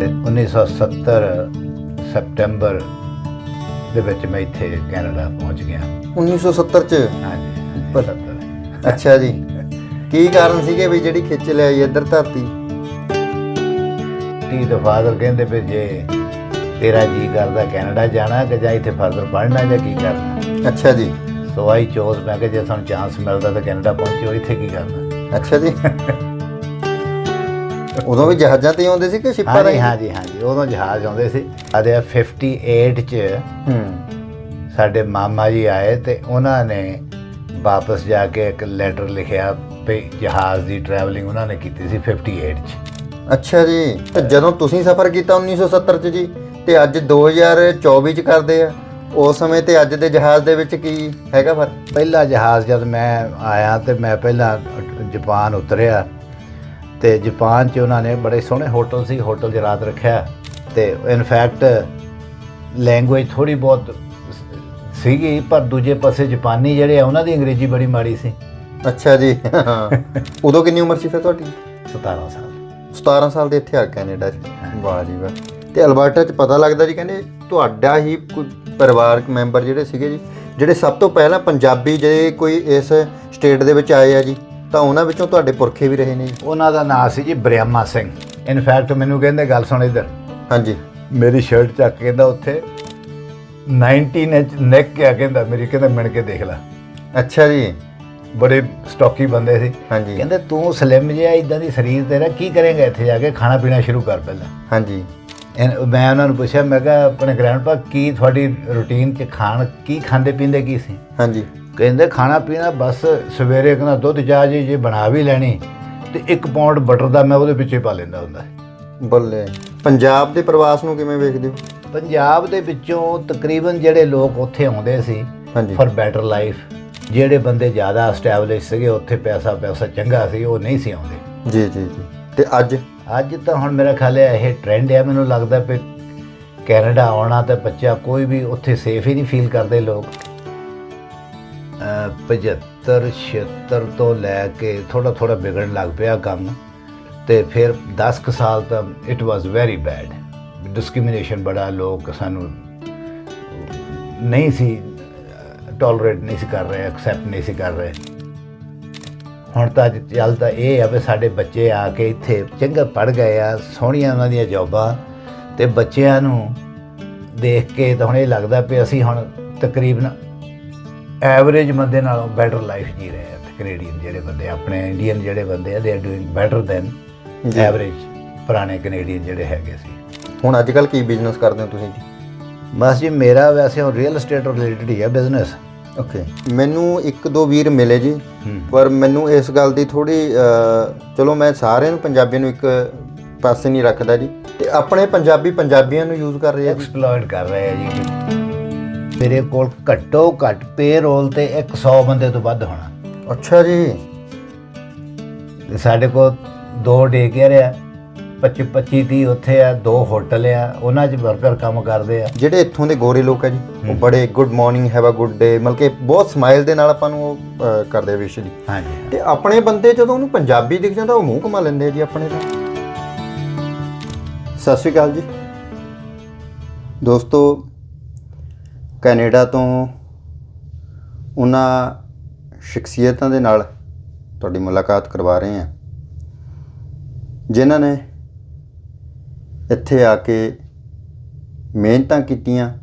ਤੇ 1970 ਸੈਪਟੈਂਬਰ ਦੇ ਵਿੱਚ ਮੈਂ ਇੱਥੇ ਕੈਨੇਡਾ ਪਹੁੰਚ ਗਿਆ। 1970 ਚ? ਹਾਂਜੀ ਪਰ- 70 ਅੱਛਾ ਜੀ। ਕੀ ਕਾਰਨ ਸੀਗੇ ਵੀ ਜਿਹੜੀ ਖਿੱਚ ਲਿਆਈ ਇੱਧਰ ਧਰਤੀ? ਟੀ ਦਾ ਫਾਦਰ ਕਹਿੰਦੇ ਵੀ ਜੇ ਤੇਰਾ ਜੀ ਕਰਦਾ ਕੈਨੇਡਾ ਜਾਣਾ ਕਿ ਜਾਂ ਇੱਥੇ ਫਰਦਰ ਪੜ੍ਹਨਾ ਜਾਂ ਕੀ ਕਰਨਾ? ਅੱਛਾ ਜੀ। ਸੋ ਆਈ ਚੋਜ਼ ਮੈਂ ਕਿ ਜੇ ਤੁਹਾਨੂੰ ਚਾਂਸ ਮਿਲਦਾ ਤਾਂ ਕੈਨੇਡਾ ਪਹੁੰਚੋ ਇੱਥੇ ਕੀ ਕਰਨਾ? ਅੱਛਾ ਜੀ। ਉਦੋਂ ਵੀ ਜਹਾਜ਼ਾਂ ਤੇ ਆਉਂਦੇ ਸੀ ਕਿ ਸ਼ਿਪਾਂ ਹਾਂਜੀ ਰਾਹੀਂ? ਹਾਂਜੀ ਹਾਂਜੀ ਉਦੋਂ ਜਹਾਜ਼ ਆਉਂਦੇ ਸੀ। ਆਦੇ 58 ਚ ਹੂੰ। ਸਾਡੇ ਮਾਮਾ ਜੀ ਆਏ ਤੇ ਉਹਨਾਂ ਨੇ ਵਾਪਸ ਜਾ ਕੇ ਇੱਕ ਲੈਟਰ ਲਿਖਿਆ ਵੀ ਜਹਾਜ਼ ਦੀ ਟਰੈਵਲਿੰਗ ਉਹਨਾਂ ਨੇ ਕੀਤੀ ਸੀ 58 ਚ। ਅੱਛਾ ਜੀ। ਤੇ ਜਦੋਂ ਤੁਸੀਂ ਸਫ਼ਰ ਕੀਤਾ 1970 ਚ ਜੀ ਤੇ ਅੱਜ 2024 ਚ ਕਰਦੇ ਆ ਉਸ ਸਮੇਂ ਤੇ ਅੱਜ ਦੇ ਜਹਾਜ਼ ਦੇ ਵਿੱਚ ਕੀ ਹੈਗਾ ਫ਼ਰਕ? ਪਹਿਲਾ ਜਹਾਜ਼ ਜਦ ਮੈਂ ਆਇਆ ਤੇ ਮੈਂ ਪਹਿਲਾਂ ਜਾਪਾਨ ਉਤਰਿਆ ਤੇ ਜਾਪਾਨ 'ਚ ਉਹਨਾਂ ਨੇ ਬੜੇ ਸੋਹਣੇ ਹੋਟਲ ਸੀ ਹੋਟਲ 'ਚ ਰਾਤ ਰੱਖਿਆ। ਤੇ ਇਨਫੈਕਟ ਲੈਂਗੁਏਜ ਥੋੜੀ ਬਹੁਤ ਸੀਗੀ ਪਰ ਦੂਜੇ ਪਾਸੇ ਜਾਪਾਨੀ ਜਿਹੜੇ ਆ ਉਹਨਾਂ ਦੀ ਅੰਗਰੇਜ਼ੀ ਬੜੀ ਮਾੜੀ ਸੀ। ਅੱਛਾ ਜੀ। ਉਦੋਂ ਕਿੰਨੀ ਉਮਰ ਸੀ ਫਿਰ ਤੁਹਾਡੀ? 17 ਸਾਲ 17 ਸਾਲ ਦੇ ਇੱਥੇ ਆ ਕੈਨੇਡਾ 'ਚ। ਵਾਹ ਜੀ ਵਾਹ। ਤੇ ਅਲਬਰਟਾ 'ਚ ਪਤਾ ਲੱਗਦਾ ਜੀ ਕਹਿੰਦੇ ਤੁਹਾਡਾ ਹੀ ਕੋਈ ਪਰਿਵਾਰਕ ਮੈਂਬਰ ਜਿਹੜੇ ਸੀਗੇ ਜੀ ਜਿਹੜੇ ਸਭ ਤੋਂ ਪਹਿਲਾਂ ਪੰਜਾਬੀ ਜੇ ਕੋਈ ਇਸ ਸਟੇਟ ਦੇ ਵਿੱਚ ਆਏ ਆ ਜੀ? ਤਾਂ ਉਹਨਾਂ ਵਿੱਚੋਂ ਤੁਹਾਡੇ ਪੁਰਖੇ ਵੀ ਰਹੇ ਨੇ? ਉਹਨਾਂ ਦਾ ਨਾਂ ਸੀ ਜੀ ਬ੍ਰਿਆਮਾ ਸਿੰਘ। ਇਨਫੈਕਟ ਮੈਨੂੰ ਕਹਿੰਦੇ ਗੱਲ ਸੁਣ ਇੱਧਰ। ਹਾਂਜੀ। ਮੇਰੀ ਸ਼ਰਟ ਚੱਕ ਕੇ ਕਹਿੰਦਾ ਉੱਥੇ। 19 ਇੰਚ ਨੈਕ ਆ ਕਹਿੰਦਾ ਮੇਰੀ ਕਹਿੰਦਾ ਮਿਣ ਕੇ ਦੇਖ ਲੈ। ਅੱਛਾ ਜੀ। ਬੜੇ ਸਟਾਕੀ ਬੰਦੇ ਸੀ। ਹਾਂਜੀ। ਕਹਿੰਦੇ ਤੂੰ ਸਲਿਮ ਜਿਹਾ ਇਦਾਂ ਦੀ ਸਰੀਰ ਤੇਰਾ ਕੀ ਕਰੇਗਾ ਇੱਥੇ ਜਾ ਕੇ? ਖਾਣਾ ਪੀਣਾ ਸ਼ੁਰੂ ਕਰ ਪਹਿਲਾਂ। ਹਾਂਜੀ। ਮੈਂ ਉਹਨਾਂ ਨੂੰ ਪੁੱਛਿਆ ਮੈਂ ਕਿਹਾ ਆਪਣੇ ਗ੍ਰੈਂਡਪਾ ਕੀ ਤੁਹਾਡੀ ਰੁਟੀਨ 'ਚ ਖਾਣ ਕੀ ਖਾਂਦੇ ਪੀਂਦੇ ਕੀ ਸੀ? ਹਾਂਜੀ। ਕਹਿੰਦੇ ਖਾਣਾ ਪੀਣਾ ਬਸ ਸਵੇਰੇ ਕਹਿੰਦਾ ਦੁੱਧ ਚਾਹ ਜੀ ਜੇ ਬਣਾ ਵੀ ਲੈਣੀ ਤੇ ਇੱਕ ਪੌਂਡ ਬਟਰ ਦਾ ਮੈਂ ਉਹਦੇ ਵਿੱਚੇ ਪਾ ਲੈਂਦਾ ਹੁੰਦਾ। ਬੱਲੇ ਪੰਜਾਬ ਦੇ ਪ੍ਰਵਾਸ ਨੂੰ ਕਿਵੇਂ ਵੇਖਦੇ ਹੋ? ਪੰਜਾਬ ਦੇ ਵਿੱਚੋਂ ਤਕਰੀਬਨ ਜਿਹੜੇ ਲੋਕ ਉੱਥੇ ਆਉਂਦੇ ਸੀ ਫॉर ਬੈਟਰ ਲਾਈਫ ਜਿਹੜੇ ਬੰਦੇ ਜ਼ਿਆਦਾ ਐਸਟੈਬਲਿਸ਼ ਸੀਗੇ ਉੱਥੇ ਪੈਸਾ ਪੈਸਾ ਚੰਗਾ ਸੀ ਉਹ ਨਹੀਂ ਸੀ ਆਉਂਦੇ। ਜੀ ਜੀ ਜੀ। ਤੇ ਅੱਜ? ਅੱਜ ਤਾਂ ਹੁਣ ਮੇਰਾ ਖਿਆਲ ਹੈ ਇਹ ਟ੍ਰੈਂਡ ਹੈ ਮੈਨੂੰ ਲੱਗਦਾ ਵੀ ਕੈਨੇਡਾ ਆਉਣਾ ਤੇ ਬੱਚਾ ਕੋਈ ਵੀ ਉੱਥੇ ਸੇਫ ਹੀ ਨਹੀਂ ਫੀਲ ਕਰਦੇ ਲੋਕ। 75 76 ਤੋਂ ਲੈ ਕੇ ਥੋੜਾ ਥੋੜਾ ਵਿਗੜਨ ਲੱਗ ਪਿਆ ਕੰਮ ਤੇ ਫਿਰ 10 ਕੁ ਸਾਲ ਤਾਂ it was very bad discrimination ਬੜਾ, ਲੋਕ ਸਾਨੂੰ ਨਹੀਂ ਸੀ ਟੋਲਰੇਟ ਨਹੀਂ ਸੀ ਕਰ ਰਹੇ ਐਕਸੈਪਟ ਨਹੀਂ ਸੀ ਕਰ ਰਹੇ। ਹੁਣ ਤਾਂ ਅੱਜ ਚੱਲਦਾ ਇਹ ਆ ਵੀ ਸਾਡੇ ਬੱਚੇ ਆ ਕੇ ਇੱਥੇ ਚੰਗਾ ਪੜ ਗਏ ਆ, ਸੋਹਣੀਆਂ ਉਹਨਾਂ ਦੀਆਂ ਜੌਬਾਂ ਤੇ ਬੱਚਿਆਂ ਨੂੰ ਦੇਖ ਕੇ ਤਾਂ ਹੁਣ ਇਹ ਲੱਗਦਾ ਵੀ ਅਸੀਂ ਹੁਣ ਤਕਰੀਬਨ ਐਵਰੇਜ ਬੰਦੇ ਨਾਲੋਂ ਬੈਟਰ ਲਾਈਫ ਜੀ ਰਹੇ ਆ ਕੈਨੇਡੀਅਨ ਜਿਹੜੇ ਬੰਦੇ ਆਪਣੇ ਇੰਡੀਅਨ ਜਿਹੜੇ ਬੰਦੇ ਆ they are doing better than. Average ਪੁਰਾਣੇ ਕੈਨੇਡੀਅਨ ਜਿਹੜੇ ਹੈਗੇ ਸੀ। ਹੁਣ ਅੱਜ ਕੱਲ ਕੀ ਬਿਜ਼ਨਸ ਕਰਦੇ ਹੋ ਤੁਸੀਂ ਜੀ? ਬਸ ਜੀ ਮੇਰਾ ਵੈਸੇ ਹੁਣ ਰੀਅਲ ਏਸਟੇਟ ਰਿਲੇਟਡ ਹੀ ਆ ਬਿਜ਼ਨਸ ਓਕੇ ਮੈਨੂੰ ਇੱਕ ਦੋ ਵੀਰ ਮਿਲੇ ਜੀ ਪਰ ਮੈਨੂੰ ਇਸ ਗੱਲ ਦੀ ਥੋੜੀ ਚਲੋ ਮੈਂ ਸਾਰਿਆਂ ਨੂੰ ਪੰਜਾਬੀਆਂ ਨੂੰ ਇੱਕ ਪਾਸੇ ਨਹੀਂ ਰੱਖਦਾ ਜੀ ਤੇ ਆਪਣੇ ਪੰਜਾਬੀ ਪੰਜਾਬੀਆਂ ਨੂੰ ਯੂਜ਼ ਕਰ ਰਹੇ ਆ ਐਕਸਪਲੋਇਟ ਕਰ ਰਹੇ ਆ ਜੀ। ਮੇਰੇ ਕੋਲ ਘੱਟੋ ਘੱਟ ਪੇਰੋਲ ਤੇ 100 ਬੰਦੇ ਤੋਂ ਵੱਧ ਹੋਣਾ। ਅੱਛਾ ਜੀ। ਤੇ ਸਾਡੇ ਕੋਲ ਦੋ ਡੇ ਕੇਅਰ ਆ 25 25 30 ਉੱਥੇ ਆ ਦੋ ਹੋਟਲ ਆ ਉਹਨਾਂ 'ਚ ਵਰਕਰ ਕੰਮ ਕਰਦੇ ਆ। ਜਿਹੜੇ ਇੱਥੋਂ ਦੇ ਗੋਰੇ ਲੋਕ ਆ ਜੀ ਉਹ ਬੜੇ good morning have a good day ਮਤਲਬ ਕਿ ਬਹੁਤ ਸਮਾਈਲ ਦੇ ਨਾਲ ਆਪਾਂ ਨੂੰ ਉਹ ਕਰਦੇ ਆ ਵਿਸ਼ ਜੀ। ਹਾਂਜੀ ਤੇ ਆਪਣੇ ਬੰਦੇ ਜਦੋਂ ਉਹਨੂੰ ਪੰਜਾਬੀ ਦਿਖ ਜਾਂਦਾ ਉਹ ਮੂੰਹ ਕਮਾ ਲੈਂਦੇ ਆ ਜੀ ਆਪਣੇ ਦਾ ਸਤਿ ਸ਼੍ਰੀ ਅਕਾਲ ਜੀ। ਦੋਸਤੋ ਕੈਨੇਡਾ ਤੋਂ ਉਹਨਾਂ ਸ਼ਖਸੀਅਤਾਂ ਦੇ ਨਾਲ ਤੁਹਾਡੀ ਮੁਲਾਕਾਤ ਕਰਵਾ ਰਹੇ ਹਾਂ। ਜਿਨ੍ਹਾਂ ਨੇ ਇੱਥੇ ਆ ਕੇ ਮਿਹਨਤਾਂ ਕੀਤੀਆਂ,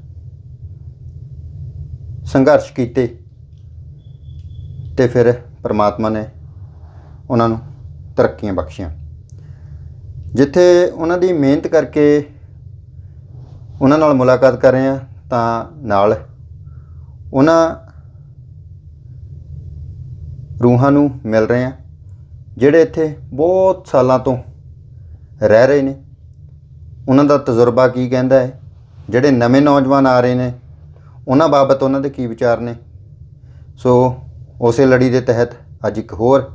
ਸੰਘਰਸ਼ ਕੀਤੇ ਤੇ ਫਿਰ ਪ੍ਰਮਾਤਮਾ ਨੇ ਉਹਨਾਂ ਨੂੰ ਤਰੱਕੀਆਂ ਬਖਸ਼ੀਆਂ। ਜਿੱਥੇ ਉਹਨਾਂ ਦੀ ਮਿਹਨਤ ਕਰਕੇ ਉਹਨਾਂ ਨਾਲ ਮੁਲਾਕਾਤ ਕਰ ਰਹੇ ਹਾਂ ਤਾਂ ਨਾਲ ਉਹਨਾਂ ਰੂਹਾਂ ਨੂੰ ਮਿਲ ਰਹੇ ਹਾਂ ਜਿਹੜੇ ਇੱਥੇ ਬਹੁਤ ਸਾਲਾਂ ਤੋਂ ਰਹਿ ਰਹੇ ਨੇ। ਉਹਨਾਂ ਦਾ ਤਜਰਬਾ ਕੀ ਕਹਿੰਦਾ ਹੈ? ਜਿਹੜੇ ਨਵੇਂ ਨੌਜਵਾਨ ਆ ਰਹੇ ਨੇ, ਉਹਨਾਂ ਬਾਬਤ ਉਹਨਾਂ ਦੇ ਕੀ ਵਿਚਾਰ ਨੇ? ਸੋ ਉਸੇ ਲੜੀ ਦੇ ਤਹਿਤ ਅੱਜ ਇੱਕ ਹੋਰ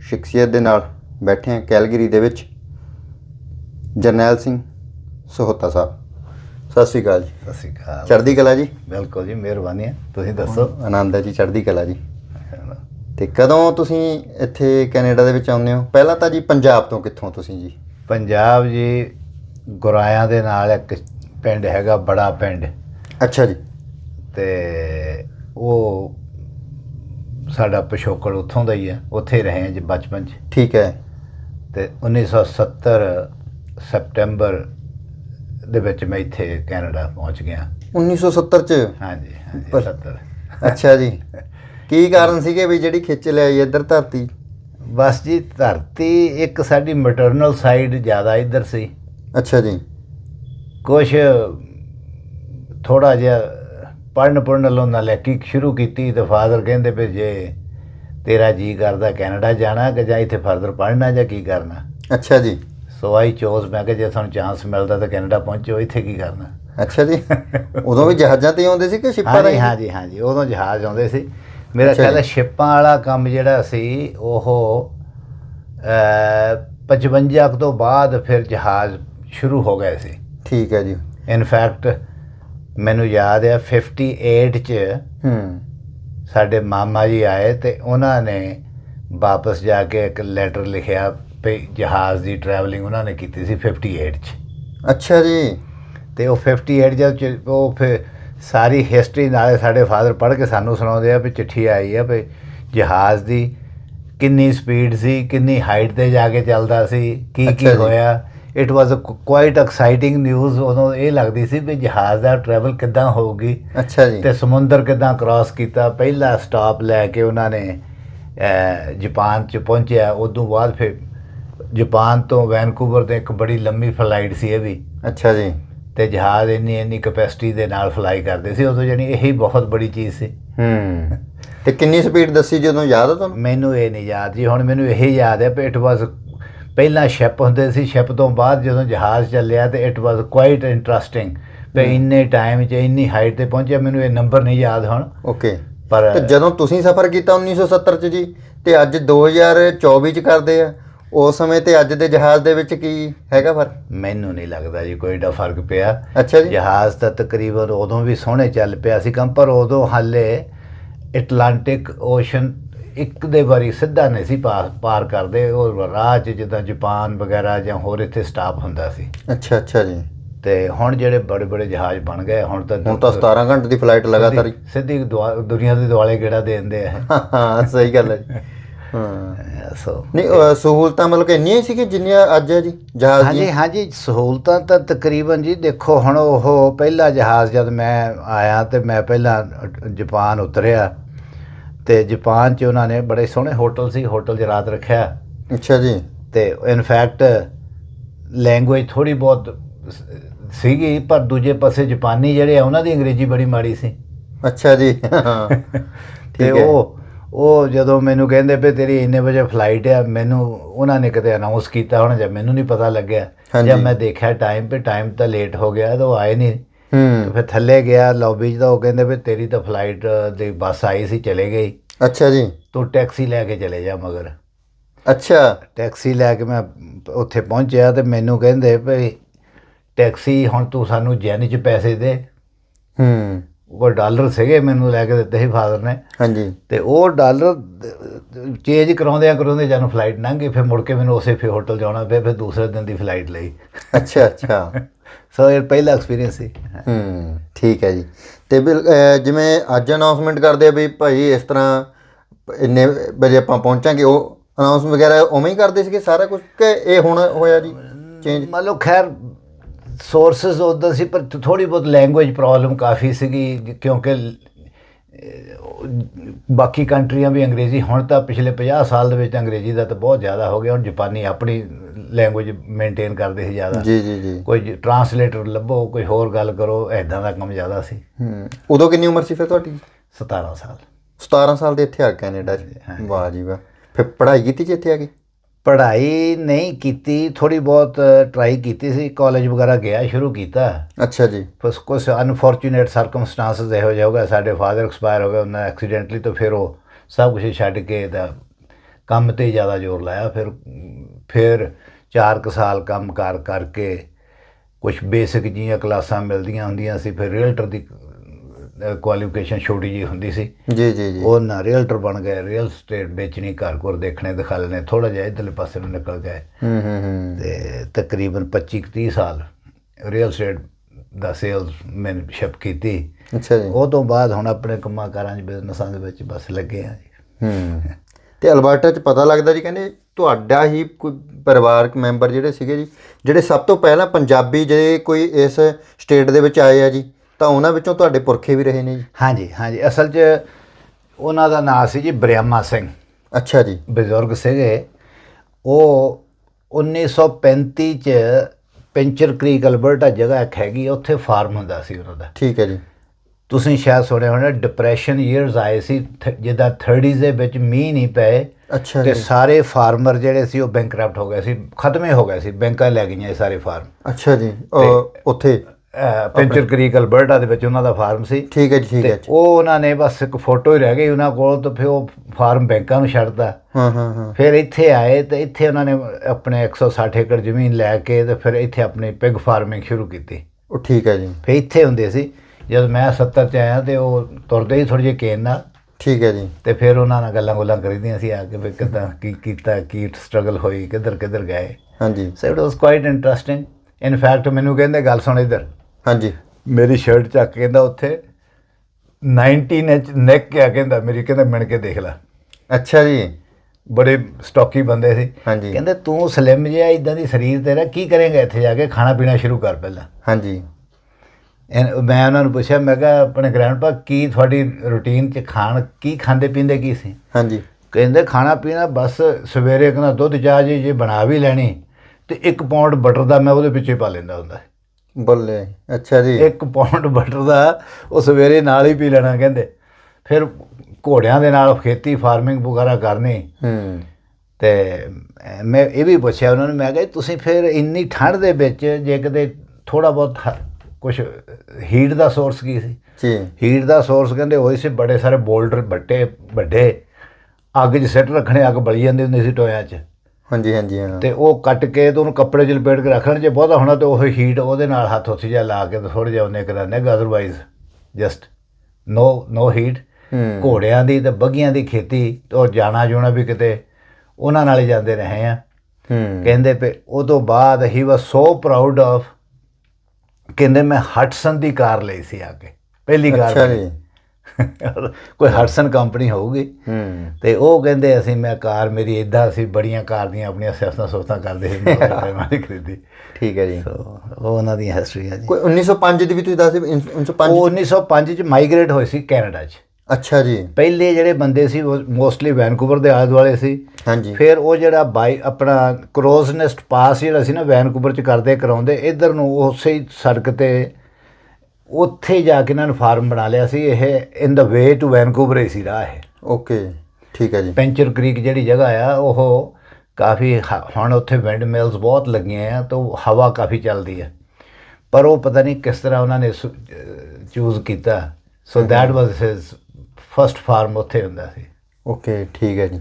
ਸ਼ਖਸੀਅਤ ਦੇ ਨਾਲ ਬੈਠੇ ਹਾਂ ਕੈਲਗਰੀ ਦੇ ਵਿੱਚ ਜਰਨੈਲ ਸਿੰਘ ਸਹੋਤਾ ਸਾਹਿਬ। ਸਤਿ ਸ਼੍ਰੀ ਅਕਾਲ ਜੀ। ਸਤਿ ਸ਼੍ਰੀ ਅਕਾਲ। ਚੜ੍ਹਦੀ ਕਲਾ ਜੀ। ਬਿਲਕੁਲ ਜੀ ਮਿਹਰਬਾਨੀ ਹੈ। ਤੁਸੀਂ ਦੱਸੋ? ਆਨੰਦ ਹੈ ਜੀ ਚੜ੍ਹਦੀ ਕਲਾ ਜੀ। ਤੇ ਕਦੋਂ ਤੁਸੀਂ ਇੱਥੇ ਕੈਨੇਡਾ ਦੇ ਵਿੱਚ ਆਉਂਦੇ ਹੋ? ਪਹਿਲਾਂ ਤਾਂ ਜੀ ਪੰਜਾਬ ਤੋਂ ਕਿੱਥੋਂ ਤੁਸੀਂ ਜੀ? ਪੰਜਾਬ ਜੀ ਗੁਰਾਇਆਂ ਦੇ ਨਾਲ ਇੱਕ ਪਿੰਡ ਹੈਗਾ ਬੜਾ ਪਿੰਡ। ਅੱਛਾ ਜੀ। ਤੇ ਉਹ ਸਾਡਾ ਪਿਛੋਕੜ ਉੱਥੋਂ ਦਾ ਹੀ ਹੈ। ਉੱਥੇ ਰਹੇ ਹਾਂ ਜੀ ਬਚਪਨ 'ਚ। ਠੀਕ ਹੈ। ਤੇ 1970 ਸਪਟੈਂਬਰ ਦੇ ਵਿੱਚ ਮੈਂ ਇੱਥੇ ਕੈਨੇਡਾ ਪਹੁੰਚ ਗਿਆ। 1970 ਚ? ਹਾਂਜੀ ਹਾਂਜੀ ਪਰ- 70 ਅੱਛਾ ਜੀ। ਕੀ ਕਾਰਨ ਸੀਗੇ ਵੀ ਜਿਹੜੀ ਖਿੱਚ ਲਿਆਈ ਇੱਧਰ ਧਰਤੀ? ਬਸ ਜੀ ਧਰਤੀ ਇੱਕ ਸਾਡੀ ਮੈਟਰਨਲ ਸਾਈਡ ਜ਼ਿਆਦਾ ਇੱਧਰ ਸੀ। ਅੱਛਾ ਜੀ। ਕੁਛ ਥੋੜਾ ਜਿਹਾ ਪੜਨ ਪੜਨ ਵੱਲੋਂ ਨਾਲੈਕੀ ਸ਼ੁਰੂ ਕੀਤੀ ਤੇ ਫਾਦਰ ਕਹਿੰਦੇ ਵੀ ਜੇ ਤੇਰਾ ਜੀ ਕਰਦਾ ਕੈਨੇਡਾ ਜਾਣਾ ਕਿ ਜਾਂ ਇੱਥੇ ਫਰਦਰ ਪੜਨਾ ਜਾਂ ਕੀ ਕਰਨਾ? ਅੱਛਾ ਜੀ। ਸੋ ਆਈ ਚੋਜ਼ ਮੈਂ ਕਿ ਜੇ ਤੁਹਾਨੂੰ ਚਾਂਸ ਮਿਲਦਾ ਤਾਂ ਕੈਨੇਡਾ ਪਹੁੰਚੋ ਇੱਥੇ ਕੀ ਕਰਨਾ? ਅੱਛਾ ਜੀ। ਉਦੋਂ ਵੀ ਜਹਾਜ਼ਾਂ ਤੇ ਆਉਂਦੇ ਸੀ ਕਿ ਸ਼ਿਪਾਂ ਰਾਹੀਂ? ਹਾਂਜੀ ਹਾਂਜੀ ਉਦੋਂ ਜਹਾਜ਼ ਆਉਂਦੇ ਸੀ। ਮੇਰਾ ਖਿਆਲ ਹੈ ਜੀ। ਸ਼ਿਪਾਂ ਵਾਲਾ ਕੰਮ ਜਿਹੜਾ ਸੀ ਉਹ ਅ 55 ਕੁ ਤੋਂ ਬਾਅਦ ਫਿਰ ਜਹਾਜ਼ ਸ਼ੁਰੂ ਹੋ ਗਏ ਸੀ। ਠੀਕ ਹੈ ਜੀ। ਇਨਫੈਕਟ ਮੈਨੂੰ ਯਾਦ ਹੈ 58 ਚ ਹੂੰ। ਸਾਡੇ ਮਾਮਾ ਜੀ ਆਏ ਤੇ ਉਹਨਾਂ ਨੇ ਵਾਪਸ ਜਾ ਕੇ ਇੱਕ ਲੈਟਰ ਲਿਖਿਆ ਵੀ ਜਹਾਜ਼ ਦੀ ਟਰੈਵਲਿੰਗ ਉਹਨਾਂ ਨੇ ਕੀਤੀ ਸੀ 58 ਚ। ਅੱਛਾ ਜੀ। ਤੇ ਉਹ 58 ਜਦ ਚ ਉਹ ਫਿਰ ਸਾਰੀ ਹਿਸਟਰੀ ਨਾਲੇ ਸਾਡੇ ਫਾਦਰ ਪੜ੍ਹ ਕੇ ਸਾਨੂੰ ਸੁਣਾਉਂਦੇ ਆ ਵੀ ਚਿੱਠੀ ਆਈ ਆ ਵੀ ਜਹਾਜ਼ ਦੀ ਕਿੰਨੀ ਸਪੀਡ ਸੀ ਕਿੰਨੀ ਹਾਈਟ ਤੇ ਜਾ ਕੇ ਚੱਲਦਾ ਸੀ ਕੀ ਕੀ ਜੀ। ਹੋਇਆ। It was quite exciting news ਉਦੋਂ ਇਹ ਲੱਗਦੀ ਸੀ ਵੀ ਜਹਾਜ਼ ਦਾ ਟਰੈਵਲ ਕਿੱਦਾਂ ਹੋਊਗੀ। ਅੱਛਾ ਜੀ। ਤੇ ਸਮੁੰਦਰ ਕਿੱਦਾਂ ਕ੍ਰਾਸ ਕੀਤਾ ਪਹਿਲਾ ਸਟਾਪ ਲੈ ਕੇ ਉਹਨਾਂ ਨੇ ਜਾਪਾਨ ਚ ਪਹੁੰਚਿਆ ਉਦੋਂ ਬਾਅਦ ਫਿਰ ਜਾਪਾਨ ਤੋਂ ਵੈਨਕੂਵਰ ਤੇ ਇੱਕ ਬੜੀ ਲੰਮੀ ਫਲਾਈਟ ਸੀ ਇਹ ਵੀ। ਅੱਛਾ ਜੀ। ਤੇ ਜਹਾਜ਼ ਇੰਨੀ ਇੰਨੀ ਕਪੈਸਿਟੀ ਦੇ ਨਾਲ ਫਲਾਈ ਕਰਦੇ ਸੀ ਉਦੋਂ ਜਾਨੀ ਇਹੀ ਬਹੁਤ ਬੜੀ ਚੀਜ਼ ਸੀ। ਹੂੰ। ਤੇ ਕਿੰਨੀ ਸਪੀਡ ਦੱਸੀ ਜਦੋਂ ਯਾਦ ਆ ਤੁਹਾਨੂੰ? ਮੈਨੂੰ ਇਹ ਨਹੀਂ ਯਾਦ ਜੀ ਹੁਣ ਮੈਨੂੰ ਇਹ ਯਾਦ ਹੈ ਵੀ ਇਟ ਵਾਸ ਪਹਿਲਾਂ ਸ਼ਿਪ ਹੁੰਦੇ ਸੀ ਸ਼ਿਪ ਤੋਂ ਬਾਅਦ ਜਦੋਂ ਜਹਾਜ਼ ਚੱਲਿਆ ਤੇ ਇਟ ਵਾਸ ਕੁਆਇਟ ਇੰਟਰਸਟਿੰਗ ਵੀ ਇੰਨੇ ਟਾਈਮ 'ਚ ਇੰਨੀ ਹਾਈਟ ਤੇ ਪਹੁੰਚਿਆ ਮੈਨੂੰ ਇਹ ਨੰਬਰ ਨਹੀਂ ਯਾਦ ਹੁਣ। ਓਕੇ ਪਰ ਤੇ ਜਦੋਂ ਤੁਸੀਂ ਸਫ਼ਰ ਕੀਤਾ 1970 ਚ ਜੀ ਤੇ ਅੱਜ 2024 ਚ ਕਰਦੇ ਆ ਉਸ ਸਮੇਂ ਤੇ ਅੱਜ ਦੇ ਜਹਾਜ਼ ਦੇ ਵਿੱਚ ਕੀ ਹੈਗਾ ਫ਼ਰਕ? ਮੈਨੂੰ ਨਹੀਂ ਲੱਗਦਾ ਜੀ ਕੋਈ ਏਡਾ ਫ਼ਰਕ ਪਿਆ। ਅੱਛਾ ਜੀ। ਜਹਾਜ਼ ਤਾਂ ਤਕਰੀਬਨ ਉਦੋਂ ਵੀ ਸੋਹਣੇ ਚੱਲ ਪਿਆ ਸੀ ਕੰਮ ਪਰ ਉਦੋਂ ਹਾਲੇ ਐਟਲਾਂਟਿਕ ਓਸ਼ਨ ਇੱਕ ਦੇ ਵਾਰੀ ਸਿੱਧਾ ਨਹੀਂ ਸੀ ਪਾਰ ਪਾਰ ਕਰਦੇ। ਉਹ ਰਾਹ 'ਚ ਜਿੱਦਾਂ ਜਾਪਾਨ ਵਗੈਰਾ ਜਾਂ ਹੋਰ ਇੱਥੇ ਸਟਾਪ ਹੁੰਦਾ ਸੀ। ਅੱਛਾ ਅੱਛਾ ਜੀ। ਤੇ ਹੁਣ ਜਿਹੜੇ ਬੜੇ ਬੜੇ ਜਹਾਜ਼ ਬਣ ਗਏ ਹੁਣ ਤਾਂ ਹੁਣ ਤਾਂ 17 ਘੰਟੇ ਦੀ ਫਲਾਈਟ ਲਗਾਤਾਰ ਹੀ। ਸਿੱਧੀ- ਦੁਨੀਆ ਦੇ ਦੁਆਲੇ ਗੇੜਾ ਦੇ ਦਿੰਦੇ ਆ? ਹਾਂ ਸਹੀ ਗੱਲ ਹੈ ਹਾਂ। ਸੋ ਨਹੀਂ ਸਹੂਲਤਾਂ ਮਤਲਬ ਕਿ ਇੰਨੀਆਂ ਸੀ ਕਿ ਜਿੰਨੀਆਂ ਅੱਜ ਹੈ ਜੀ ਜਹਾਜ਼ ਹਾਂਜੀ ਦੀਆਂ? ਹਾਂਜੀ ਸਹੂਲਤਾਂ ਤਾਂ ਤਕਰੀਬਨ ਜੀ ਦੇਖੋ ਹੁਣ ਉਹ ਪਹਿਲਾ ਜਹਾਜ਼ ਜਦ ਮੈਂ ਆਇਆ ਤੇ ਮੈਂ ਪਹਿਲਾਂ ਜਾਪਾਨ ਉਤਰਿਆ ਤੇ ਜਾਪਾਨ 'ਚ ਉਹਨਾਂ ਨੇ ਬੜੇ ਸੋਹਣੇ ਹੋਟਲ ਸੀ ਹੋਟਲ 'ਚ ਰਾਤ ਰੱਖਿਆ। ਅੱਛਾ ਜੀ। ਤੇ ਇਨਫੈਕਟ ਲੈਂਗੁਏਜ ਥੋੜੀ ਬਹੁਤ ਸੀਗੀ ਪਰ ਦੂਜੇ ਪਾਸੇ ਜਾਪਾਨੀ ਜਿਹੜੇ ਆ ਉਹਨਾਂ ਦੀ ਅੰਗਰੇਜ਼ੀ ਬੜੀ ਮਾੜੀ ਸੀ। ਅੱਛਾ ਜੀ ਤੇ ਉਹ ਉਹ ਜਦੋਂ ਮੈਨੂੰ ਕਹਿੰਦੇ ਪਏ ਤੇਰੀ ਇੰਨੇ ਵਜੇ ਫਲਾਈਟ ਆ ਮੈਨੂੰ ਉਹਨਾਂ ਨੇ ਕਿਤੇ ਅਨਾਉਂਸ ਕੀਤਾ ਹੁਣ ਜਦ ਮੈਨੂੰ ਨਹੀਂ ਪਤਾ ਲੱਗਿਆ। ਜਦ ਮੈਂ ਦੇਖਿਆ ਟਾਈਮ ਤੇ ਟਾਈਮ ਤਾਂ ਲੇਟ ਹੋ ਗਿਆ ਤਾਂ ਉਹ ਆਏ ਨਹੀਂ। ਹੂੰ। ਫਿਰ ਥੱਲੇ ਗਿਆ ਲੌਬੀ 'ਚ ਤਾਂ ਉਹ ਕਹਿੰਦੇ ਵੀ ਤੇਰੀ ਤਾਂ ਫਲਾਈਟ ਦੀ ਬੱਸ ਆਈ ਸੀ ਚਲੇ ਗਈ। ਅੱਛਾ ਜੀ। ਤੂੰ ਟੈਕਸੀ ਲੈ ਕੇ ਚਲੇ ਜਾ ਮਗਰ। ਅੱਛਾ। ਟੈਕਸੀ ਲੈ ਕੇ ਮੈਂ ਉੱਥੇ ਪਹੁੰਚਿਆ ਤੇ ਮੈਨੂੰ ਕਹਿੰਦੇ ਭਈ ਟੈਕਸੀ ਹੁਣ ਤੂੰ ਸਾਨੂੰ ਜੈਨ 'ਚ ਪੈਸੇ ਦੇ। ਹੂੰ। ਉਹ ਡਾਲਰ ਸੀਗੇ ਮੈਨੂੰ ਲੈ ਕੇ ਦਿੱਤੇ ਸੀ ਫਾਦਰ ਨੇ। ਹਾਂਜੀ। ਤੇ ਉਹ ਡਾਲਰ ਚੇਂਜ ਕਰਾਉਂਦਿਆਂ ਕਰਾਉਂਦੇ ਜਾਨੂੰ ਫਲਾਈਟ ਲੰਘ ਗਈ ਫਿਰ ਮੁੜ ਕੇ ਮੈਨੂੰ ਉਸੇ ਫਿਰ ਹੋਟਲ ਜਾਣਾ ਪਿਆ ਫਿਰ ਦੂਸਰੇ ਦਿਨ ਦੀ ਫਲਾਈਟ ਲਈ। ਅੱਛਾ ਅੱਛਾ। ਸੋ ਇਹ ਪਹਿਲਾ ਐਕਸਪੀਰੀਅੰਸ ਸੀ। ਹੂੰ ਠੀਕ ਹੈ ਜੀ। ਤੇ ਜਿਵੇਂ ਅੱਜ ਅਨਾਉਂਸਮੈਂਟ ਕਰਦੇ ਆ ਵੀ ਭਾਈ ਇਸ ਤਰ੍ਹਾਂ ਇੰਨੇ ਵਜੇ ਆਪਾਂ ਪਹੁੰਚਾਂਗੇ ਉਹ ਅਨਾਉਂਸ ਵਗੈਰਾ ਉਵੇਂ ਹੀ ਕਰਦੇ ਸੀਗੇ ਸਾਰਾ ਕੁਝ ਕਿ ਇਹ ਹੁਣ ਹੋਇਆ ਜੀ? ਚੇਂਜ ਮੰਨ ਲਓ ਖੈਰ ਸੋਰਸਸ ਉਦੋਂ ਸੀ ਪਰ ਥੋੜੀ ਬਹੁਤ ਲੈਂਗੁਏਜ ਪ੍ਰੋਬਲਮ ਕਾਫੀ ਸੀਗੀ ਕਿਉਂਕਿ ਬਾਕੀ ਕੰਟਰੀਆਂ ਵੀ ਅੰਗਰੇਜ਼ੀ ਹੁਣ ਤਾਂ ਪਿਛਲੇ 50 ਸਾਲ ਦੇ ਵਿੱਚ ਅੰਗਰੇਜ਼ੀ ਦਾ ਤਾਂ ਬਹੁਤ ਜ਼ਿਆਦਾ ਹੋ ਗਿਆ ਹੁਣ ਜਾਪਾਨੀ ਆਪਣੀ ਲੈਂਗੁਏਜ ਮੇਨਟੇਨ ਕਰਦੇ ਸੀ ਜ਼ਿਆਦਾ। ਜੀ ਜੀ ਜੀ। ਕੋਈ ਟਰਾਂਸਲੇਟਰ ਲੱਭੋ ਕੋਈ ਹੋਰ ਗੱਲ ਕਰੋ ਐਦਾਂ ਦਾ ਕੰਮ ਜ਼ਿਆਦਾ ਸੀ। ਹੂੰ ਉਦੋਂ ਕਿੰਨੀ ਉਮਰ ਸੀ ਫਿਰ ਤੁਹਾਡੀ? 17 ਸਾਲ। 17 ਸਾਲ ਦੇ ਇੱਥੇ ਆ ਕੈਨੇਡਾ 'ਚ। ਵਾਹ ਜੀ ਵਾਹ। ਫਿਰ ਪੜ੍ਹਾਈ ਕੀਤੀ ਜੀ ਇੱਥੇ ਆ ਕੇ? ਪੜ੍ਹਾਈ ਨਹੀਂ ਕੀਤੀ ਥੋੜੀ ਬਹੁਤ ਟਰਾਈ ਕੀਤੀ ਸੀ ਕਾਲਜ ਵਗੈਰਾ ਗਿਆ ਸ਼ੁਰੂ ਕੀਤਾ। ਅੱਛਾ ਜੀ। ਬਸ ਕੁਝ ਅਨਫੋਰਚੂਨੇਟ ਸਰਕਮਸਟੈਂਸਸ ਇਹੋ ਜਿਹਾ ਹੋ ਗਿਆ ਸਾਡੇ ਫਾਦਰ ਐਕਸਪਾਇਰ ਹੋ ਗਏ ਉਹਨਾਂ ਐਕਸੀਡੈਂਟਲੀ ਤਾਂ ਫਿਰ ਉਹ ਸਭ ਕੁਝ ਛੱਡ ਕੇ ਤਾਂ ਕੰਮ ਤੇ ਜ਼ਿਆਦਾ ਜ਼ੋਰ ਲਾਇਆ। ਫਿਰ ਫਿਰ 4 ਕੁ ਸਾਲ ਕੰਮ ਕਾਰ ਕਰਕੇ ਕੁਝ ਬੇਸਿਕ ਜੀਆਂ ਕਲਾਸਾਂ ਮਿਲਦੀਆਂ ਹੁੰਦੀਆਂ ਸੀ ਫਿਰ ਰੀਅਲਟਰ ਦੀ ਕੁਆਲੀਫਿਕੇਸ਼ਨ ਛੋਟੀ ਜੀ ਹੁੰਦੀ ਸੀ। ਜੀ ਜੀ ਜੀ। ਉਹ ਨਾ ਰੀਅਲਟਰ ਬਣ ਗਏ ਰੀਅਲ ਸਟੇਟ ਵੇਚਣੀ ਘਰ ਘਰ ਦੇਖਣੇ ਦਿਖਾਲਣੇ ਥੋੜਾ ਜਿਹਾ ਇਧਰਲੇ ਪਾਸੇ ਨੂੰ ਨਿਕਲ ਗਏ। ਹੂੰ ਹੂੰ ਹੂੰ। ਤੇ ਤਕਰੀਬਨ 25 ਕੁ 30 ਸਾਲ ਰੀਅਲ ਸਟੇਟ ਦਾ ਸੇਲਸਮੈਨਸ਼ਿਪ ਕੀਤੀ। ਅੱਛਾ ਜੀ। ਉਹ ਤੋਂ ਬਾਅਦ ਹੁਣ ਆਪਣੇ ਕੰਮਾਂ ਕਾਰਾਂ 'ਚ ਬਿਜ਼ਨਸਾਂ ਦੇ ਵਿੱਚ ਬਸ ਲੱਗੇ ਆ ਜੀ। ਹੂੰ। ਤੇ ਅਲਬਰਟਾ ਚ ਪਤਾ ਲੱਗਦਾ ਜੀ ਕਹਿੰਦੇ ਤੁਹਾਡਾ ਹੀ ਕੋਈ ਪਰਿਵਾਰਕ ਮੈਂਬਰ ਜਿਹੜੇ ਸੀਗੇ ਜੀ ਜਿਹੜੇ ਸਭ ਤੋਂ ਪਹਿਲਾਂ ਪੰਜਾਬੀ ਜੇ ਕੋਈ ਇਸ ਸਟੇਟ ਦੇ ਵਿੱਚ ਆਏ ਆ ਜੀ ਤਾਂ ਉਹਨਾਂ ਵਿੱਚੋਂ ਤੁਹਾਡੇ ਪੁਰਖੇ ਵੀ ਰਹੇ ਨੇ ਜੀ? ਹਾਂਜੀ ਹਾਂਜੀ। ਅਸਲ 'ਚ ਉਹਨਾਂ ਦਾ ਨਾਂ ਸੀ ਜੀ ਬ੍ਰਹਮਾ ਸਿੰਘ। ਅੱਛਾ ਜੀ। ਬਜ਼ੁਰਗ ਸੀਗੇ। ਉਹ 1935 ਚ ਪੈਂਚਰ ਕ੍ਰੀਕ ਅਲਬਰਟਾ ਜਗ੍ਹਾ ਇੱਕ ਹੈਗੀ ਉੱਥੇ ਫਾਰਮ ਹੁੰਦਾ ਸੀ ਉਹਨਾਂ ਦਾ। ਠੀਕ ਹੈ ਜੀ। ਤੁਸੀਂ ਸ਼ਾਇਦ ਸੁਣਿਆ ਹੋਣਾ ਡਿਪਰੈਸ਼ਨ ਇਅਰਸ ਆਏ ਸੀ ਜਿੱਦਾਂ 30s ਦੇ ਵਿੱਚ ਮੀਂਹ ਨਹੀਂ ਪਏ ਅੱਛਾ ਤੇ ਸਾਰੇ ਫਾਰਮਰ ਜਿਹੜੇ ਸੀ ਉਹ ਬੈਂਕਰਪਟ ਹੋ ਗਏ ਸੀ ਖਤਮ ਹੀ ਗਏ ਸੀ ਬੈਂਕਾਂ ਲੈ ਗਈਆਂ ਇਹ ਸਾਰੇ ਫਾਰਮ। ਅੱਛਾ ਜੀ। ਉਹ ਉੱਥੇ ਪੈਂਚਰ ਕ੍ਰੀਕ ਅਲਬਰਟਾ ਦੇ ਵਿੱਚ ਉਹਨਾਂ ਦਾ ਫਾਰਮ ਸੀ। ਠੀਕ ਹੈ ਜੀ ਠੀਕ ਹੈ ਜੀ। ਉਹ ਉਹਨਾਂ ਨੇ ਬਸ ਇੱਕ ਫੋਟੋ ਹੀ ਰਹਿ ਗਈ ਉਹਨਾਂ ਕੋਲ ਤੇ ਫਿਰ ਉਹ ਫਾਰਮ ਬੈਂਕਾਂ ਨੂੰ ਛੱਡਤਾ। ਹਾਂ ਹਾਂ ਹਾਂ। ਫਿਰ ਇੱਥੇ ਆਏ ਤੇ ਇੱਥੇ ਉਹਨਾਂ ਨੇ ਆਪਣੇ 160 ਏਕੜ ਜ਼ਮੀਨ ਲੈ ਕੇ ਤੇ ਫਿਰ ਇੱਥੇ ਆਪਣੀ ਪਿਗ ਫਾਰਮਿੰਗ ਸ਼ੁਰੂ ਕੀਤੀ। ਉਹ ਠੀਕ ਹੈ ਜੀ। ਫਿਰ ਇੱਥੇ ਹੁੰਦੇ ਸੀ। ਜਦ ਮੈਂ 70 ਚ ਆਇਆ ਤੇ ਉਹ ਤੁਰਦੇ ਹੀ ਥੋੜੀ ਜਿਹੀ ਕੇਨ ਨਾਲ। ਠੀਕ ਹੈ ਜੀ। ਤੇ ਫਿਰ ਉਹਨਾਂ ਨਾਲ ਗੱਲਾਂ ਗੁੱਲਾਂ ਕਰੀਦੀਆਂ ਸੀ ਆ ਕੇ ਵੀ ਕਿਦਾਂ ਕੀ ਕੀਤਾ ਕੀ ਸਟਰਗਲ ਹੋਈ ਕਿੱਧਰ ਕਿੱਧਰ ਗਏ। ਹਾਂਜੀ। So it was quite interesting in fact ਮੈਨੂੰ ਕਹਿੰਦੇ ਗੱਲ ਸੁਣ ਇੱਧਰ। ਹਾਂਜੀ। ਮੇਰੀ ਸ਼ਰਟ ਚੱਕ ਕਹਿੰਦਾ ਉੱਥੇ। 19 ਇੰਚ ਨੈਕ ਆ ਕਹਿੰਦਾ ਮੇਰੀ ਕਹਿੰਦਾ ਮਿਣ ਕੇ ਦੇਖ ਲੈ। ਅੱਛਾ ਜੀ। ਬੜੇ ਸਟਾਕੀ ਬੰਦੇ ਸੀ। ਹਾਂਜੀ। ਕਹਿੰਦੇ ਤੂੰ ਸਲਿਮ ਜਿਹਾ ਇਦਾਂ ਦੀ ਸਰੀਰ ਤੇਰਾ ਕੀ ਕਰੇਗਾ ਇੱਥੇ ਜਾ ਕੇ? ਖਾਣਾ ਪੀਣਾ ਸ਼ੁਰੂ ਕਰ ਪਹਿਲਾਂ। ਹਾਂਜੀ। ਮੈਂ ਉਹਨਾਂ ਨੂੰ ਪੁੱਛਿਆ ਮੈਂ ਕਿਹਾ ਆਪਣੇ ਗ੍ਰੈਂਡਪਾ ਕੀ ਤੁਹਾਡੀ ਰੁਟੀਨ 'ਚ ਖਾਣ ਕੀ ਖਾਂਦੇ ਪੀਂਦੇ ਕੀ ਸੀ? ਹਾਂਜੀ। ਕਹਿੰਦੇ ਖਾਣਾ ਪੀਣਾ ਬਸ ਸਵੇਰੇ ਕਹਿੰਦਾ ਦੁੱਧ ਚਾਹ ਜੇ ਜੇ ਬਣਾ ਵੀ ਲੈਣੀ ਤੇ ਇੱਕ ਪਾਉਂਡ ਬਟਰ ਦਾ ਮੈਂ ਉਹਦੇ ਪਿੱਛੇ ਪਾ ਲੈਂਦਾ ਹੁੰਦਾ। ਬੱਲੇ। ਅੱਛਾ ਜੀ। ਇੱਕ ਪਾਉਂਡ ਬਟਰ ਦਾ ਉਹ ਸਵੇਰੇ ਨਾਲ ਹੀ ਪੀ ਲੈਣਾ ਕਹਿੰਦੇ। ਫਿਰ ਘੋੜਿਆਂ ਦੇ ਨਾਲ ਖੇਤੀ ਫਾਰਮਿੰਗ ਵਗੈਰਾ ਕਰਨੀ। ਹੂੰ। ਤੇ ਮੈਂ ਇਹ ਵੀ ਪੁੱਛਿਆ ਉਹਨਾਂ ਨੂੰ ਮੈਂ ਕਿਹਾ ਤੁਸੀਂ ਫਿਰ ਇੰਨੀ ਠੰਡ ਦੇ ਵਿੱਚ ਜੇ ਕਿਤੇ ਥੋੜਾ ਬਹੁਤ ਕੁਝ ਹੀਟ ਦਾ ਸੋਰਸ ਕੀ ਸੀ? ਜੀ। ਹੀਟ ਦਾ ਸੋਰਸ ਕਹਿੰਦੇ ਹੋਏ ਸੀ ਬੜੇ ਸਾਰੇ ਬੋਲਡਰ ਵੱਡੇ ਵੱਡੇ ਅੱਗ 'ਚ ਸਿੱਟ ਰੱਖਣੇ ਅੱਗ ਬਲੀ ਜਾਂਦੀ ਹੁੰਦੀ ਸੀ ਟੋਇਆਂ 'ਚ। ਹਾਂਜੀ ਹਾਂਜੀ ਹਾਂ। ਤੇ ਉਹ ਕੱਟ ਕੇ ਤੇ ਉਹਨੂੰ ਕੱਪੜੇ 'ਚ ਲਪੇਟ ਕੇ ਰੱਖ ਲੈਣ ਜੇ ਬਹੁਤਾ ਹੋਣਾ ਤੇ ਉਹ ਹੀਟ ਉਹਦੇ ਨਾਲ ਹੱਥ ਉੱਥੇ ਜਿਹਾ ਲਾ ਕੇ ਤੇ ਥੋੜੇ ਜਿਹਾ ਉਹਨੇ ਕਰਾ ਨੇ otherwise just no no heat ਘੋੜਿਆਂ ਦੀ ਤੇ ਬੱਗੀਆਂ ਦੀ ਖੇਤੀ ਉਹ ਜਾਣਾ ਜੁਣਾ ਵੀ ਕਿਤੇ ਉਹਨਾਂ ਨਾਲ ਹੀ ਜਾਂਦੇ ਰਹੇ ਆ। ਕਹਿੰਦੇ ਪਏ ਉਹ ਤੋਂ ਬਾਅਦ ਹੀ ਵਾਸ ਸੋ ਪ੍ਰਾਊਡ ਆਫ ਕਹਿੰਦੇ ਮੈਂ ਹਟਸਨ ਦੀ ਕਾਰ ਲਈ ਸੀ ਆ ਕੇ ਪਹਿਲੀ ਕਾਰ ਅੱਛਾ। ਜੀ। ਕੋਈ ਹਟਸਨ ਕੰਪਨੀ ਹੋਊਗੀ। ਹੂੰ। ਤੇ ਉਹ ਕਹਿੰਦੇ ਅਸੀਂ ਮੈਂ ਕਾਰ ਮੇਰੀ ਇਦਾਂ ਅਸੀਂ ਬੜੀਆਂ ਕਾਰ ਦੀਆਂ ਆਪਣੀਆਂ ਸਿਫਤਾਂ ਸੁਫਤਾਂ ਕਰਦੇ ਸੀ ਮੈਂ ਖਰੀਦੀ। ਠੀਕ ਹੈ ਜੀ। ਸੋ ਉਹ ਉਹਨਾਂ ਦੀ ਹਿਸਟਰੀ ਹੈ ਜੀ। ਕੋਈ 1905 ਦੀ ਵੀ ਤੁਸੀਂ ਦੱਸ 1905 ਉਹ 1905 ਚ ਮਾਈਗ੍ਰੇਟ ਹੋਏ ਸੀ ਕੈਨੇਡਾ 'ਚ। ਅੱਛਾ ਜੀ। ਪਹਿਲੇ ਜਿਹੜੇ ਬੰਦੇ ਸੀ ਉਹ ਮੋਸਟਲੀ ਵੈਨਕੂਵਰ ਦੇ ਆਲੇ ਦੁਆਲੇ ਸੀ। ਹਾਂਜੀ। ਫਿਰ ਉਹ ਜਿਹੜਾ ਬਾਈ ਆਪਣਾ ਕਰੋਜ਼ਨੈਸਟ ਪਾਸ ਜਿਹੜਾ ਸੀ ਨਾ ਵੈਨਕੂਵਰ ਚ ਕਰਦੇ ਕਰਾਉਂਦੇ ਇਧਰ ਨੂੰ ਉਸੇ ਸੜਕ ਤੇ ਉੱਥੇ ਜਾ ਕੇ ਇਹਨਾਂ ਨੇ ਫਾਰਮ ਬਣਾ ਲਿਆ ਸੀ ਇਹ ਇਨ ਦਾ ਵੇ ਟੂ ਵੈਨਕੂਵਰ ਹੀ ਸੀ ਰਾਹ ਇਹ। ਓਕੇ ਠੀਕ ਹੈ ਜੀ। ਪੈਂਚਰ ਕ੍ਰੀਕ ਜਿਹੜੀ ਜਗ੍ਹਾ ਆ ਉਹ ਕਾਫੀ ਹੁਣ ਉੱਥੇ ਵਿੰਡ ਮਿਲਸ ਬਹੁਤ ਲੱਗੀਆਂ ਆ ਤਾਂ ਹਵਾ ਕਾਫੀ ਚੱਲਦੀ ਹੈ ਪਰ ਉਹ ਪਤਾ ਨਹੀਂ ਕਿਸ ਤਰ੍ਹਾਂ ਉਹਨਾਂ ਨੇ ਚੂਜ਼ ਕੀਤਾ। So that was his first farm ਉੱਥੇ ਹੁੰਦਾ ਸੀ। ਓਕੇ ਠੀਕ ਹੈ ਜੀ।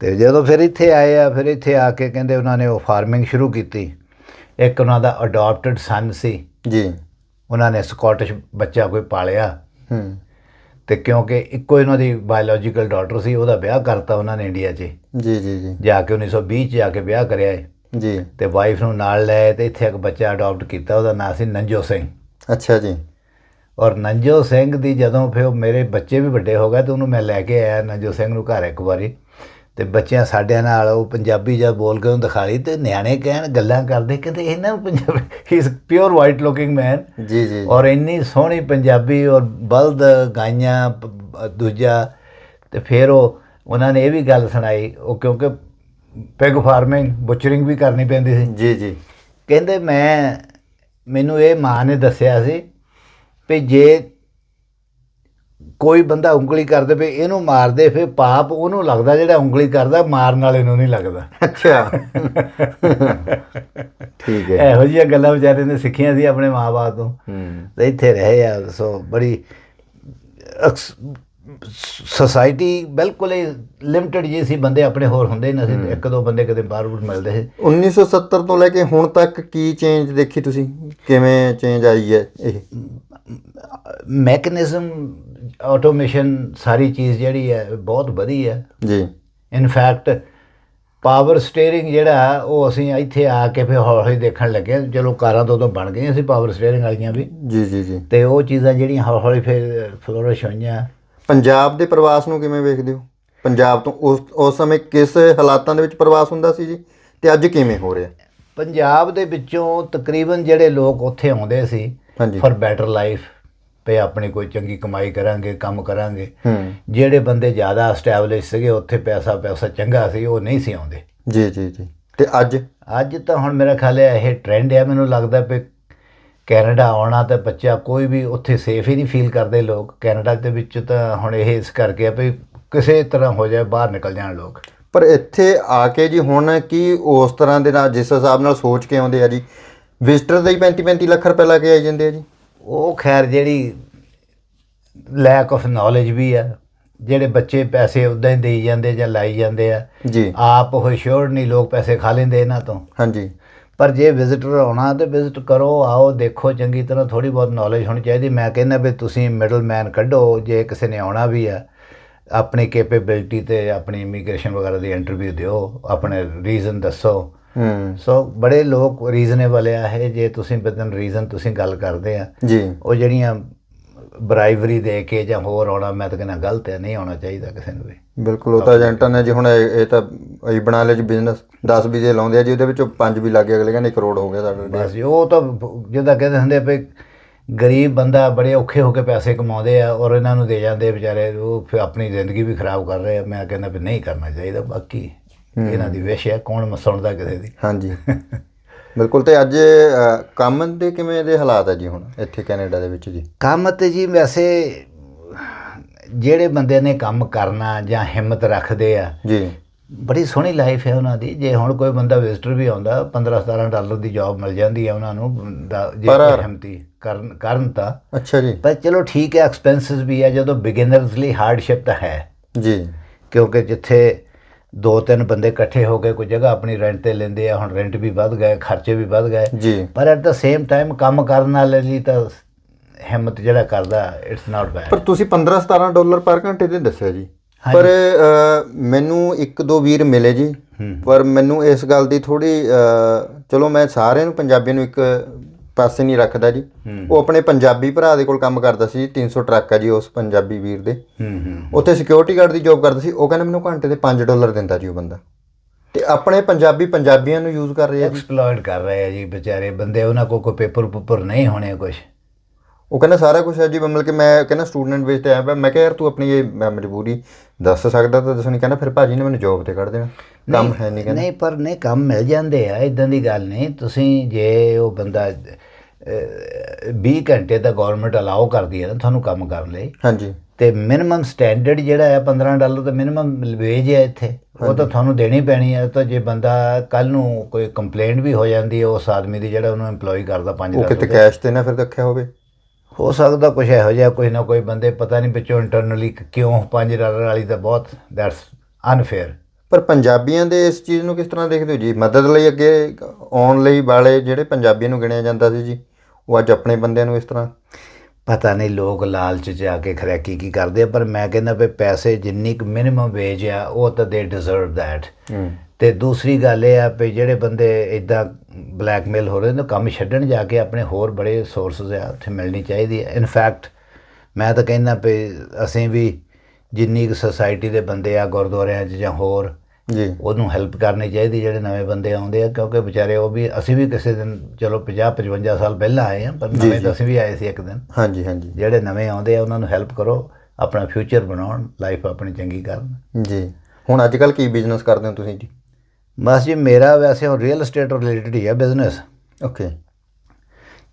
ਤੇ ਜਦੋਂ ਫਿਰ ਇੱਥੇ ਆਏ ਆ ਫਿਰ ਇੱਥੇ ਆ ਕੇ ਕਹਿੰਦੇ ਉਹਨਾਂ ਨੇ ਉਹ ਫਾਰਮਿੰਗ ਸ਼ੁਰੂ ਕੀਤੀ। ਇੱਕ ਉਹਨਾਂ ਦਾ ਅਡਾਪਟਡ ਸਨ ਸੀ। ਜੀ। ਉਹਨਾਂ ਨੇ ਸਕਾਟਿਸ਼ ਬੱਚਾ ਕੋਈ ਪਾਲਿਆ। ਹੂੰ। ਤੇ ਕਿਉਂਕਿ ਇੱਕੋ ਇਹਨਾਂ ਦੀ ਬਾਇਓਲੋਜੀਕਲ ਡਾਟਰ ਸੀ ਉਹਦਾ ਵਿਆਹ ਕਰਤਾ ਉਹਨਾਂ ਨੇ ਇੰਡੀਆ 'ਚ। ਜੀ ਜੀ ਜੀ। ਜਾ ਕੇ 1920 ਚ ਜਾ ਕੇ ਵਿਆਹ ਕਰਿਆ ਜੀ। ਤੇ ਵਾਈਫ ਨੂੰ ਨਾਲ ਲੈ ਤੇ ਇੱਥੇ ਇੱਕ ਬੱਚਾ ਅਡਾਪਟ ਕੀਤਾ ਉਹਦਾ ਨਾਂ ਸੀ ਨੰਜੋ ਸਿੰਘ। ਅੱਛਾ ਜੀ। ਔਰ ਨੰਜੋ ਸਿੰਘ ਦੀ ਜਦੋਂ ਫਿਰ ਉਹ ਮੇਰੇ ਬੱਚੇ ਵੀ ਵੱਡੇ ਹੋ ਗਏ ਤੇ ਉਹਨੂੰ ਮੈਂ ਲੈ ਕੇ ਆਇਆ ਨੰਜੋ ਸਿੰਘ ਨੂੰ ਘਰ ਇੱਕ ਵਾਰੀ। ਤੇ ਬੱਚਿਆਂ ਸਾਡਿਆਂ ਨਾਲ ਉਹ ਪੰਜਾਬੀ ਜਦ ਬੋਲ ਕੇ ਉਹਨੂੰ ਦਿਖਾਈ ਤੇ ਨਿਆਣੇ ਕਹਿਣ ਗੱਲਾਂ ਕਰਦੇ ਕਹਿੰਦੇ ਇਹਨਾਂ ਨੂੰ ਪੰਜਾਬੀ ਹੀ is pure white looking man ਜੀ ਜੀ। ਔਰ ਇੰਨੀ ਸੋਹਣੀ ਪੰਜਾਬੀ ਔਰ ਬਲਦ ਗਾਈਆਂ ਦੂਜਾ ਤੇ ਫਿਰ ਉਹ ਉਹਨਾਂ ਨੇ ਇਹ ਵੀ ਗੱਲ ਸੁਣਾਈ ਉਹ ਕਿਉਂਕਿ ਪਿਗ ਫਾਰਮਿੰਗ ਬੁਚਰਿੰਗ ਵੀ ਕਰਨੀ ਪੈਂਦੀ ਸੀ। ਜੀ ਜੀ। ਕਹਿੰਦੇ ਮੈਂ ਮੈਨੂੰ ਇਹ ਮਾਂ ਨੇ ਦੱਸਿਆ ਸੀ ਵੀ ਜੇ ਕੋਈ ਬੰਦਾ ਉਂਗਲੀ ਕਰ ਦੇਵੇ ਇਹਨੂੰ ਮਾਰ ਦੇ ਫਿਰ ਪਾਪ ਉਹਨੂੰ ਲੱਗਦਾ ਜਿਹੜਾ ਉਂਗਲੀ ਕਰਦਾ ਮਾਰਨ ਵਾਲੇ ਨੂੰ ਨਹੀਂ ਲੱਗਦਾ। ਅੱਛਾ। ਠੀਕ ਹੈ। ਇਹੋ ਜਿਹੀਆਂ ਗੱਲਾਂ ਵਿਚਾਰੇ ਨੇ ਸਿੱਖੀਆਂ ਸੀ ਆਪਣੇ ਮਾਪੇ ਤੋਂ। ਹੂੰ। ਤੇ ਇੱਥੇ ਰਹੇ ਆ ਸੋ ਬੜੀ ਸੋਸਾਇਟੀ ਬਿਲਕੁਲ ਹੀ ਲਿਮਟਿਡ ਜੀ ਸੀ ਬੰਦੇ ਆਪਣੇ ਹੋਰ ਹੁੰਦੇ ਨਹੀਂ ਸੀ ਇੱਕ ਦੋ ਬੰਦੇ ਕਦੇ ਬਾਹਰ ਬੂਰ ਮਿਲਦੇ ਸੀ। 1970 ਤੋਂ ਲੈ ਕੇ ਹੁਣ ਤੱਕ ਕੀ ਚੇਂਜ ਦੇਖੀ ਤੁਸੀਂ? ਕਿਵੇਂ ਚੇਂਜ ਆਈ ਹੈ ਇਹ? ਮੈਕੈਨਿਜ਼ਮ ਆਟੋਮੇਸ਼ਨ ਸਾਰੀ ਚੀਜ਼ ਜਿਹੜੀ ਹੈ ਬਹੁਤ ਵਧੀ ਹੈ। ਜੀ। ਇਨ ਫੈਕਟ ਪਾਵਰ ਸਟੀਅਰਿੰਗ ਜਿਹੜਾ ਉਹ ਅਸੀਂ ਇੱਥੇ ਆ ਕੇ ਫਿਰ ਹੌਲੀ ਹੌਲੀ ਦੇਖਣ ਲੱਗੇ ਚਲੋ ਕਾਰਾਂ ਤੋਂ ਉਦੋਂ ਬਣ ਗਈਆਂ ਸੀ ਪਾਵਰ ਸਟੀਅਰਿੰਗ ਵਾਲੀਆਂ ਵੀ। ਜੀ ਜੀ ਜੀ। ਤੇ ਉਹ ਚੀਜ਼ਾਂ ਜਿਹੜੀਆਂ ਹੌਲੀ ਹੌਲੀ ਫਿਰ ਫਲੋਰਿਸ਼ ਹੋਈਆਂ। ਪੰਜਾਬ ਦੇ ਪ੍ਰਵਾਸ ਨੂੰ ਕਿਵੇਂ ਵੇਖਦੇ ਹੋ? ਪੰਜਾਬ ਤੋਂ ਉਸ ਉਸ ਸਮੇਂ ਕਿਸ ਹਾਲਾਤਾਂ ਦੇ ਵਿੱਚ ਪ੍ਰਵਾਸ ਹੁੰਦਾ ਸੀ ਜੀ? ਤੇ ਅੱਜ ਕਿਵੇਂ ਹੋ ਰਿਹਾ? ਪੰਜਾਬ ਦੇ ਵਿੱਚੋਂ ਤਕਰੀਬਨ ਜਿਹੜੇ ਲੋਕ ਉੱਥੇ ਆਉਂਦੇ ਸੀ ਫॉर ਬੈਟਰ ਲਾਈਫ ਤੇ ਆਪਣੀ ਕੋਈ ਚੰਗੀ ਕਮਾਈ ਕਰਾਂਗੇ ਕੰਮ ਕਰਾਂਗੇ। ਜਿਹੜੇ ਬੰਦੇ ਜ਼ਿਆਦਾ ਐਸਟੈਬਲਿਸ਼ ਸੀਗੇ ਉੱਥੇ ਪੈਸਾ ਪੈਸਾ ਚੰਗਾ ਸੀ ਉਹ ਨਹੀਂ ਸੀ ਆਉਂਦੇ। ਜੀ ਜੀ ਜੀ। ਤੇ ਅੱਜ? ਅੱਜ ਤਾਂ ਹੁਣ ਮੇਰਾ ਖਿਆਲ ਹੈ ਇਹ ਟ੍ਰੈਂਡ ਹੈ। ਮੈਨੂੰ ਲੱਗਦਾ ਵੀ ਕੈਨੇਡਾ ਆਉਣਾ ਤੇ ਬੱਚਾ ਕੋਈ ਵੀ ਉੱਥੇ ਸੇਫ ਹੀ ਨਹੀਂ ਫੀਲ ਕਰਦੇ ਲੋਕ। ਕੈਨੇਡਾ ਦੇ ਵਿੱਚ ਤਾਂ ਹੁਣ ਇਹ ਇਸ ਕਰਕੇ ਆ ਵੀ ਕਿਸੇ ਤਰ੍ਹਾਂ ਹੋ ਜਾਏ ਬਾਹਰ ਨਿਕਲ ਜਾਣ ਲੋਕ। ਪਰ ਇੱਥੇ ਆ ਕੇ ਜੀ ਹੁਣ ਕੀ ਉਸ ਤਰ੍ਹਾਂ ਦੇ ਨਾਲ ਜਿਸ ਹਿਸਾਬ ਨਾਲ ਸੋਚ ਕੇ ਆਉਂਦੇ ਆ ਜੀ ਵਿਜ਼ਟਰ ਦੇ ਹੀ 35 35 ਲੱਖ ਰੁਪਏ ਲਾ ਕੇ ਆਈ ਜਾਂਦੇ ਆ ਜੀ। ਉਹ ਖੈਰ ਜਿਹੜੀ ਲੈਕ ਆਫ ਨੌਲੇਜ ਵੀ ਆ ਜਿਹੜੇ ਬੱਚੇ ਪੈਸੇ ਉਦਾਂ ਹੀ ਦੇਈ ਜਾਂਦੇ ਜਾਂ ਲਾਈ ਜਾਂਦੇ ਆ ਜੀ। ਆਪ ਉਹ ਸ਼ੋਰ ਨਹੀਂ ਲੋਕ ਪੈਸੇ ਖਾ ਲੈਂਦੇ ਇਹਨਾਂ ਤੋਂ। ਹਾਂਜੀ। ਪਰ ਜੇ ਵਿਜ਼ਿਟਰ ਆਉਣਾ ਤੇ ਵਿਜ਼ਿਟ ਕਰੋ ਆਓ ਦੇਖੋ ਚੰਗੀ ਤਰ੍ਹਾਂ ਥੋੜੀ ਬਹੁਤ ਨੌਲੇਜ ਹੋਣੀ ਚਾਹੀਦੀ। ਮੈਂ ਕਹਿੰਦਾ ਵੀ ਤੁਸੀਂ ਮਿਡਲ ਮੈਨ ਕੱਢੋ ਜੇ ਕਿਸੇ ਨੇ ਆਉਣਾ ਵੀ ਆ ਆਪਣੀ ਕੈਪੇਬਿਲਿਟੀ ਤੇ ਆਪਣੀ ਇਮੀਗ੍ਰੇਸ਼ਨ ਵਗੈਰਾ ਦੀ ਇੰਟਰਵਿਊ ਦਿਓ ਆਪਣੇ ਰੀਜ਼ਨ ਦੱਸੋ। ਹੂੰ। ਸੋ ਬੜੇ ਲੋਕ ਰੀਜ਼ਨੇਬਲ ਆ ਇਹ ਜੇ ਤੁਸੀਂ ਵਿਦਨ ਰੀਜ਼ਨ ਤੁਸੀਂ ਗੱਲ ਕਰਦੇ ਆ। ਜੀ। ਉਹ ਜਿਹੜੀਆਂ ਬਰਾਈਵਰੀ ਦੇ ਕੇ ਜਾਂ ਹੋਰ ਆਉਣਾ ਮੈਂ ਤਾਂ ਕਹਿੰਦਾ ਗਲਤ ਹੈ ਨਹੀਂ ਆਉਣਾ ਚਾਹੀਦਾ ਕਿਸੇ ਨੂੰ ਵੀ। ਬਿਲਕੁਲ ਉਹ ਤਾਂ ਏਜੰਟਾਂ ਨੇ ਜੀ ਹੁਣ ਇਹ ਇਹ ਤਾਂ ਅਸੀਂ ਬਣਾ ਲਿਆ ਜੀ ਬਿਜ਼ਨਸ 10 ਵੀਜ਼ੇ ਲਾਉਂਦੇ ਆ ਜੀ ਉਹਦੇ ਵਿੱਚੋਂ 5 ਵੀ ਲੱਗੇ ਅਗਲੇ ਕਹਿੰਦੇ 1 ਕਰੋੜ ਹੋ ਗਿਆ ਸਾਡਾ ਬਸ ਜੀ, ਉਹ ਤਾਂ ਜਿੱਦਾਂ ਕਹਿੰਦੇ ਹੁੰਦੇ ਆ ਵੀ ਗਰੀਬ ਬੰਦਾ ਬੜੇ ਔਖੇ ਹੋ ਕੇ ਪੈਸੇ ਕਮਾਉਂਦੇ ਆ ਔਰ ਇਹਨਾਂ ਨੂੰ ਦੇ ਜਾਂਦੇ ਵਿਚਾਰੇ ਉਹ ਫਿਰ ਆਪਣੀ ਜ਼ਿੰਦਗੀ ਵੀ ਖਰਾਬ ਕਰ ਰਹੇ ਆ। ਮੈਂ ਕਹਿੰਦਾ ਵੀ ਨਹੀਂ ਕਰਨਾ ਚਾਹੀਦਾ ਬਾਕੀ ਇਹਨਾਂ ਦੀ ਵਿਸ਼ ਹੈ ਕੌਣ ਸੁਣਦਾ ਕਿਸੇ ਦੀ। ਹਾਂਜੀ। ਬਿਲਕੁਲ ਤੇ ਅੱਜ ਅ, ਕੰਮ ਦੇ ਕਿਵੇਂ ਦੇ ਹਾਲਾਤ ਆ ਜੀ ਹੁਣ ਇੱਥੇ ਕੈਨੇਡਾ ਦੇ ਵਿੱਚ ਜੀ? ਕੰਮ ਤੇ ਜੀ ਵੈਸੇ ਜਿਹੜੇ ਬੰਦੇ ਨੇ ਕੰਮ ਕਰਨਾ ਜਾਂ ਹਿੰਮਤ ਰੱਖਦੇ ਆ ਜੀ। ਬੜੀ ਸੋਹਣੀ ਲਾਈਫ ਹੈ ਉਹਨਾਂ ਦੀ। ਜੇ ਹੁਣ ਕੋਈ ਬੰਦਾ ਵਿਜ਼ਟਰ ਵੀ ਆਉਂਦਾ 15 17 ਡਾਲਰ ਦੀ ਜੌਬ ਮਿਲ ਜਾਂਦੀ ਹੈ ਉਹਨਾਂ ਨੂੰ ਦਾ- ਜੇ ਪਰ- ਕੋਈ ਹਿੰਮਤੀ ਕਰਨ ਕਰਨ ਤਾਂ। ਅੱਛਾ ਜੀ। ਪਰ ਚਲੋ ਠੀਕ ਹੈ ਐਕਸਪੈਂਸਸ ਵੀ ਹੈ ਜਦੋਂ ਬਿਗਿਨਰਸ ਲਈ ਹਾਰਡਸ਼ਿਪ ਤਾਂ ਹੈ। ਜੀ। ਕਿਉਂਕਿ ਜਿੱਥੇ ਦੋ ਤਿੰਨ ਬੰਦੇ ਇਕੱਠੇ ਹੋ ਕੇ ਕੋਈ ਜਗ੍ਹਾ ਆਪਣੀ ਰੈਂਟ ਤੇ ਲੈਂਦੇ ਆ ਹੁਣ ਰੈਂਟ ਵੀ ਵੱਧ ਗਏ ਖਰਚੇ ਵੀ ਵੱਧ ਗਏ। ਪਰ ਐਟ ਦਾ ਸੇਮ ਟਾਈਮ ਕੰਮ ਕਰਨ ਵਾਲੇ ਲਈ ਤਾਂ ਹਿੰਮਤ ਜਿਹੜਾ ਕਰਦਾ ਇਟਸ ਨਾਟ ਬੈਡ ਪਰ ਤੁਸੀਂ 15 17 ਡਾਲਰ ਪਰ ਘੰਟੇ ਦੇ ਦੱਸਿਆ ਜੀ। ਪਰ ਮੈਨੂੰ ਇੱਕ ਦੋ ਵੀਰ ਮਿਲੇ ਜੀ। ਪਰ ਮੈਨੂੰ ਇਸ ਗੱਲ ਦੀ ਥੋੜੀ ਚਲੋ ਮੈਂ ਸਾਰਿਆਂ ਨੂੰ ਪੰਜਾਬੀਆਂ ਨੂੰ ਇੱਕ ਪਾਸੇ ਨਹੀਂ ਰੱਖਦਾ ਜੀ। ਉਹ ਆਪਣੇ ਪੰਜਾਬੀ ਭਰਾ ਦੇ ਕੋਲ ਕੰਮ ਕਰਦਾ ਸੀ 300 ਟਰੱਕ ਆ ਜੀ ਉਸ ਪੰਜਾਬੀ ਵੀਰ ਦੇ। ਹੂੰ ਹੂੰ। ਉੱਥੇ ਸਿਕਿਉਰਿਟੀ ਗਾਰਡ ਦੀ ਜੌਬ ਕਰਦਾ ਸੀ ਉਹ ਕਹਿੰਦਾ ਮੈਨੂੰ ਘੰਟੇ ਦੇ 5 ਡਾਲਰ ਦਿੰਦਾ ਜੀ ਉਹ ਬੰਦਾ। ਤੇ ਆਪਣੇ ਪੰਜਾਬੀ ਪੰਜਾਬੀਆਂ ਨੂੰ ਯੂਜ਼ ਕਰ ਰਹੇ ਆ ਜੀ। ਐਕਸਪਲੋਇਟ ਕਰ ਰਹੇ ਆ ਜੀ ਵਿਚਾਰੇ ਬੰਦੇ ਉਹਨਾਂ ਕੋਲ ਕੋਈ ਪੇਪਰ ਪੂਪਰ ਨਹੀਂ ਹੋਣੇ ਕੁਝ ਉਹ ਕਹਿੰਦਾ ਸਾਰਾ ਕੁਝ ਹੈ ਜੀ ਮਤਲਬ ਕਿ ਮੈਂ ਕਹਿੰਦਾ ਸਟੂਡੈਂਟ ਬੇਸ ਤੇ ਆਇਆ ਪਿਆ ਮੈਂ ਕਿਹਾ ਯਾਰ ਤੂੰ ਆਪਣੀ ਇਹ ਮਜਬੂਰੀ ਦੱਸ ਸਕਦਾ ਤਾਂ ਦੱਸਣੀ ਕਹਿੰਦਾ ਫਿਰ ਭਾਜੀ ਨੇ ਮੈਨੂੰ ਜੌਬ ਤੇ ਕੱਢ ਦੇਣਾ। ਕੰਮ ਹੈ ਨਹੀਂ ਕਹਿੰਦਾ। ਨਹੀਂ ਪਰ ਨਹੀਂ ਕੰਮ ਮਿਲ ਜਾਂਦੇ ਆ ਇਦਾਂ ਦੀ ਗੱਲ ਨਹੀਂ। ਤੁਸੀਂ ਜੇ ਉਹ ਬੰਦਾ 20 ਘੰਟੇ ਦਾ ਗਵਰਨਮੈਂਟ ਅਲਾਉ ਕਰਦੀ ਹੈ ਨਾ ਤੁਹਾਨੂੰ ਕੰਮ ਕਰਨ ਲਈ। ਹਾਂਜੀ। ਤੇ ਮਿਨੀਮਮ ਸਟੈਂਡਰਡ ਜਿਹੜਾ ਹੈ 15 ਡਾਲਰ ਦਾ ਮਿਨੀਮਮ ਵੇਜ ਹੈ ਇੱਥੇ। ਉਹ ਤਾਂ ਤੁਹਾਨੂੰ ਦੇਣੀ ਪੈਣੀ ਹੈ ਤਾਂ ਜੇ ਬੰਦਾ ਕੱਲ ਨੂੰ ਕੋਈ ਕੰਪਲੇਂਟ ਵੀ ਹੋ ਜਾਂਦੀ ਹੈ ਉਸ ਆਦਮੀ ਦੀ ਜਿਹੜਾ ਉਹਨੂੰ EMPLOY ਕਰਦਾ 5 ਉਹ ਕਿਤੇ ਕੈਸ਼ ਤੇ ਨਾ ਫਿਰ ਰੱਖਿਆ ਹੋਵੇ। ਹੋ ਸਕਦਾ ਕੁਝ ਇਹੋ ਜਿਹਾ ਕੋਈ ਨਾ ਕੋਈ ਬੰਦੇ ਪਤਾ ਨਹੀਂ ਵਿੱਚੋਂ ਇੰਟਰਨਲੀ ਕਿਉਂ 5 ਡਾਲਰ ਵਾਲੀ ਤਾਂ ਬਹੁਤ ਦੈਟਸ ਅਨਫੇਅਰ ਪਰ ਪੰਜਾਬੀਆਂ ਦੇ ਇਸ ਚੀਜ਼ ਨੂੰ ਕਿਸ ਤਰ੍ਹਾਂ ਦੇਖਦੇ ਹੋ ਜੀ? ਮਦਦ ਲਈ ਅੱਗੇ ਆਉਣ ਲਈ ਵਾਲੇ ਜਿਹੜੇ ਪੰਜਾਬੀਆਂ ਨੂੰ ਗਿਣਿਆ ਜਾਂਦਾ ਸੀ ਜੀ ਉਹ ਅੱਜ ਆਪਣੇ ਬੰਦਿਆਂ ਨੂੰ ਇਸ ਤਰ੍ਹਾਂ? ਪਤਾ ਨਹੀਂ ਲੋਕ ਲਾਲਚ ਚ ਆ ਕੇ ਖਰੈਕੀ ਕੀ ਕਰਦੇ ਆ ਪਰ ਮੈਂ ਕਹਿੰਦਾ ਵੀ ਪੈਸੇ ਜਿੰਨੀ ਕੁ ਮਿਨੀਮਮ ਵੇਜ ਆ ਉਹ ਤਾਂ ਦੇ ਡਿਜ਼ਰਵ ਹੂੰ। ਤੇ ਦੂਸਰੀ ਗੱਲ ਇਹ ਆ ਵੀ ਜਿਹੜੇ ਬੰਦੇ ਇਦਾਂ ਬਲੈਕਮੇਲ ਹੋ ਰਹੇ ਨੇ ਕੰਮ ਛੱਡਣ ਜਾ ਕੇ ਆਪਣੇ ਹੋਰ ਬੜੇ ਸੋਰਸਸ ਆ ਉੱਥੇ ਮਿਲਣੀ ਚਾਹੀਦੀ ਹੈ ਇਨਫੈਕਟ ਮੈਂ ਤਾਂ ਕਹਿੰਦਾ ਵੀ ਅਸੀਂ ਵੀ ਜਿੰਨੀ ਕੁ ਸੋਸਾਇਟੀ ਦੇ ਬੰਦੇ ਆ ਗੁਰਦੁਆਰਿਆਂ 'ਚ ਜਾਂ ਹੋਰ ਜੀ। ਉਹਨੂੰ ਹੈਲਪ ਕਰਨੀ ਚਾਹੀਦੀ ਜਿਹੜੇ ਨਵੇਂ ਬੰਦੇ ਆਉਂਦੇ ਆ ਕਿਉਂਕਿ ਵਿਚਾਰੇ ਉਹ ਵੀ ਅਸੀਂ ਵੀ ਕਿਸੇ ਦਿਨ ਚਲੋ 50 55 ਸਾਲ ਪਹਿਲਾਂ ਆਏ ਆ ਪਰ ਨਵੇਂ ਤਾਂ ਅਸੀਂ ਵੀ ਆਏ ਸੀ ਇੱਕ ਦਿਨ। ਹਾਂਜੀ ਹਾਂਜੀ। ਜਿਹੜੇ ਨਵੇਂ ਆਉਂਦੇ ਆ ਉਹਨਾਂ ਨੂੰ ਹੈਲਪ ਕਰੋ ਆਪਣਾ ਫਿਊਚਰ ਬਣਾਉਣ ਲਾਈਫ ਆਪਣੀ ਚੰਗੀ ਕਰਨ। ਜੀ। ਹੁਣ ਅੱਜ ਕੱਲ ਕੀ ਬਿਜ਼ਨਸ ਕਰਦੇ ਹੋ ਤੁਸੀਂ ਜੀ? ਬਸ ਜੀ ਮੇਰਾ ਵੈਸੇ ਹੁਣ ਰੀਅਲ ਏਸਟੇਟ ਰਿਲੇਟਡ ਹੀ ਆ ਬਿਜ਼ਨਸ ਓਕੇ।